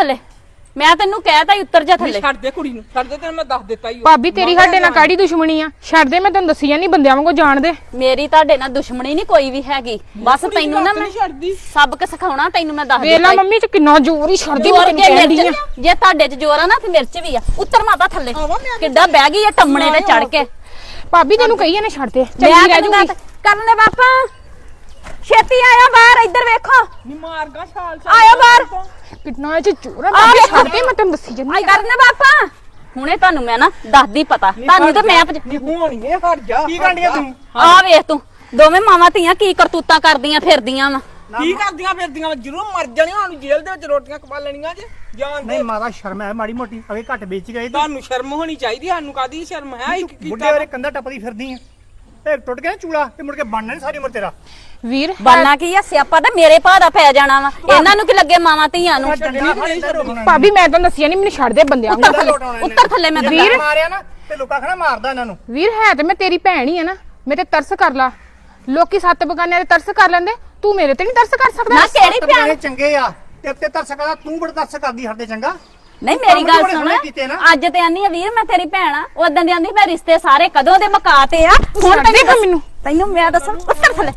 ਥੱਲੇ। ਮੈਂ ਤੈਨੂੰ ਕਹਿਤਾ ਹੀ ਉੱਤਰ ਜਾ ਥੱਲੇ। ਛੱਡ ਦੇ ਕੁੜੀ ਨੂੰ ਛੱਡ ਦੇ ਤੈਨੂੰ ਮੈਂ ਦੱਸ ਦਿੱਤਾ ਹੀ ਭਾਬੀ ਤੇਰੀ ਸਾਡੇ ਨਾਲ ਕਾੜੀ ਦੁਸ਼ਮਣੀ ਆ? ਛੱਡ ਦੇ ਮੈਂ ਤੈਨੂੰ ਦੱਸੀ ਨਹੀਂ ਬੰਦਿਆਂ ਵਾਂਗੂ ਜਾਣ ਦੇ। ਮੇਰੀ ਤੁਹਾਡੇ ਨਾਲ ਦੁਸ਼ਮਣੀ ਨਹੀਂ ਕੋਈ ਵੀ ਹੈਗੀ। ਬਸ ਤੈਨੂੰ ਨਾ ਮੈਂ ਛੱਡਦੀ। ਸਬਕ ਸਿਖਾਉਣਾ ਤੈਨੂੰ ਮੈਂ ਦੱਸ ਵੇਲਾ ਦਿੱਤਾ ਮੰਮੀ ਚ ਕਿੰਨਾ ਜ਼ੋਰ ਹੀ ਛੱਡਦੀ ਮੈਂ ਤੈਨੂੰ ਮਿਰਚ ਆ। ਜੇ ਤੁਹਾਡੇ ਚ ਜੋਰ ਆ ਨਾ ਤੇ ਮਿਰਚ ਵੀ ਆ। ਉੱਤਰ ਮਾਤਾ ਥੱਲੇ। ਕਿੱਡਾ ਬਹਿ ਗਈ ਇਹ ਟੰਮਣੇ ਤੇ ਚੜ ਕੇ। ਭਾਬੀ ਤੈਨੂੰ ਕਹੀਏ ਨੇ ਛੱਡ ਦੇ। ਮੈਂ ਚੰਗੀ ਰਹਿ ਜੂਗੀ। ਕਰਨ ਦੇ ਪਾਪਾ ਛੇਤੀ ਆਇਆ ਬਾਹਰ ਇੱਧਰ ਵੇਖੋ। ਨੀ ਮਾਰਗਾ ਛਾਲ ਆਇਓ ਬਾਹਰ। ਕਿੰਨਾ ਇਹ ਚ ਜ਼ੋਰ ਆ ਭਾਬੀ ਛੱਡ ਦੇ ਮੈਂ ਤੈਨੂੰ ਦੱਸੀ ਜੰਨੀ ਆਈ ਕਰਨ ਪਾਪਾ ਹੁਣੇ ਤੁਹਾਨੂੰ ਮੈਂ ਨਾ ਦੱਸਦੀ ਪਤਾ। ਤੁਹਾਨੂੰ ਤਾਂ ਮੈਂ ਨੀ ਹੋਣੀ ਏ ਹਟ ਜਾ ਕੀ ਕਾਂਡੀਆਂ ਤੂੰ? ਆ ਵੇਖ ਤੂੰ ਦੋਵੇਂ ਮਾਵਾਂ ਧੀਆਂ ਕੀ ਕਰਤੂਤਾਂ ਕਰਦੀਆਂ ਫਿਰਦੀਆਂ ਵਾ। ਕੀ ਕਰਦੀਆਂ ਫਿਰਦੀਆਂ ਜਰੂਰ ਮਰ ਜਾਣੀਆਂ ਸਾਨੂੰ ਜੇਲ੍ਹ ਦੇ ਵਿੱਚ ਰੋਟੀਆਂ ਖਵਾ ਲੈਣੀਆਂ ਜੇ ਜਾਨ ਦੇ। ਨਹੀਂ ਮਾਤਾ ਸ਼ਰਮ ਹੈ ਮਾੜੀ ਮੋਟੀ ਅਗੇ ਘੱਟ ਵੇਚ ਗਏ ਤੇ। ਤੁਹਾਨੂੰ ਸ਼ਰਮ ਹੋਣੀ ਚਾਹੀਦੀ ਸਾਨੂੰ ਕਾਦੀ ਸ਼ਰਮ ਹੈ? ਇੱਕ ਬੁੱਢੇ ਕੀਤਾ ਵਾਲੇ ਕੰਧਾ ਟੱਪਦੀ ਫਿਰਦੀ ਆ। ਇਹ ਟੁੱਟ ਗਿਆ ਨਾ ਚੂਲਾ ਤੇ ਮੁੜ ਕੇ ਬਣਨਾ ਨਹੀਂ ਸਾਰੀ ਉਮਰ ਤੇਰਾ। ਵੀਰ ਬਾਨਾ ਕੀ ਆ? ਸਿਆਪਾ ਤਾਂ ਮੇਰੇ ਭਾ ਦਾ ਪੈ ਜਾਣਾ ਵਾ। ਇਹਨਾਂ ਨੂੰ ਕੀ ਲੱਗੇ ਮਾਵਾਂ ਧੀਆਂ ਨੂੰ? ਭਾਬੀ ਮੈਂ ਤੈਨੂੰ ਦੱਸਿਆ ਨਹੀਂ ਮੈਨੂੰ ਛੱਡ ਦੇ ਬੰਦਿਆਂ ਉੱਤਰ ਥੱਲੇ ਉੱਤਰ ਥੱਲੇ ਮੈਂ ਵੀਰ ਮਾਰਿਆ ਨਾ ਤੇ ਲੋਕਾਂ ਖਣਾ ਮਾਰਦਾ ਇਹਨਾਂ ਨੂੰ। ਵੀਰ ਹੈ ਤੇ ਮੈਂ ਤੇਰੀ ਭੈਣ ਹੀ ਆ ਨਾ ਮੇਰੇ ਤੇ ਤਰਸ ਕਰ ਲਾ। ਲੋਕੀ ਸੱਤ ਬਗਾਨਿਆਂ ਤੇ ਤਰਸ ਕਰ ਲੈਂਦੇ ਤੂੰ ਮੇਰੇ ਤੇ ਨਹੀਂ ਤਰਸ ਕਰ ਸਕਦਾ? ਨਾ ਕਿਹੜੀ ਭੈਣ ਚੰਗੇ ਆ ਤੇ ਤੇ ਤਰਸ ਕਰਦਾ ਤੂੰ ਬੜਾ ਤਰਸ ਕਰਦੀ ਹਰਦੇ ਚੰਗਾ। ਨਹੀਂ ਮੇਰੀ ਗੱਲ ਸੁਣ। ਅੱਜ ਤੇ ਆਨੀ ਆ ਵੀਰ ਮੈਂ ਤੇਰੀ ਭੈਣ ਆ ਉਦੋਂ ਦੀ ਆਂਦੀ ਮੈਂ ਰਿਸ਼ਤੇ ਸਾਰੇ ਕਦੋਂ ਦੇ ਮੁਕਾਤੇ ਆ ਹੁਣ ਤੈਨੂੰ ਮੈਨੂੰ। ਤੈਨੂੰ ਮੈਂ ਦੱਸਾਂ ਉੱਤਰ ਥੱਲੇ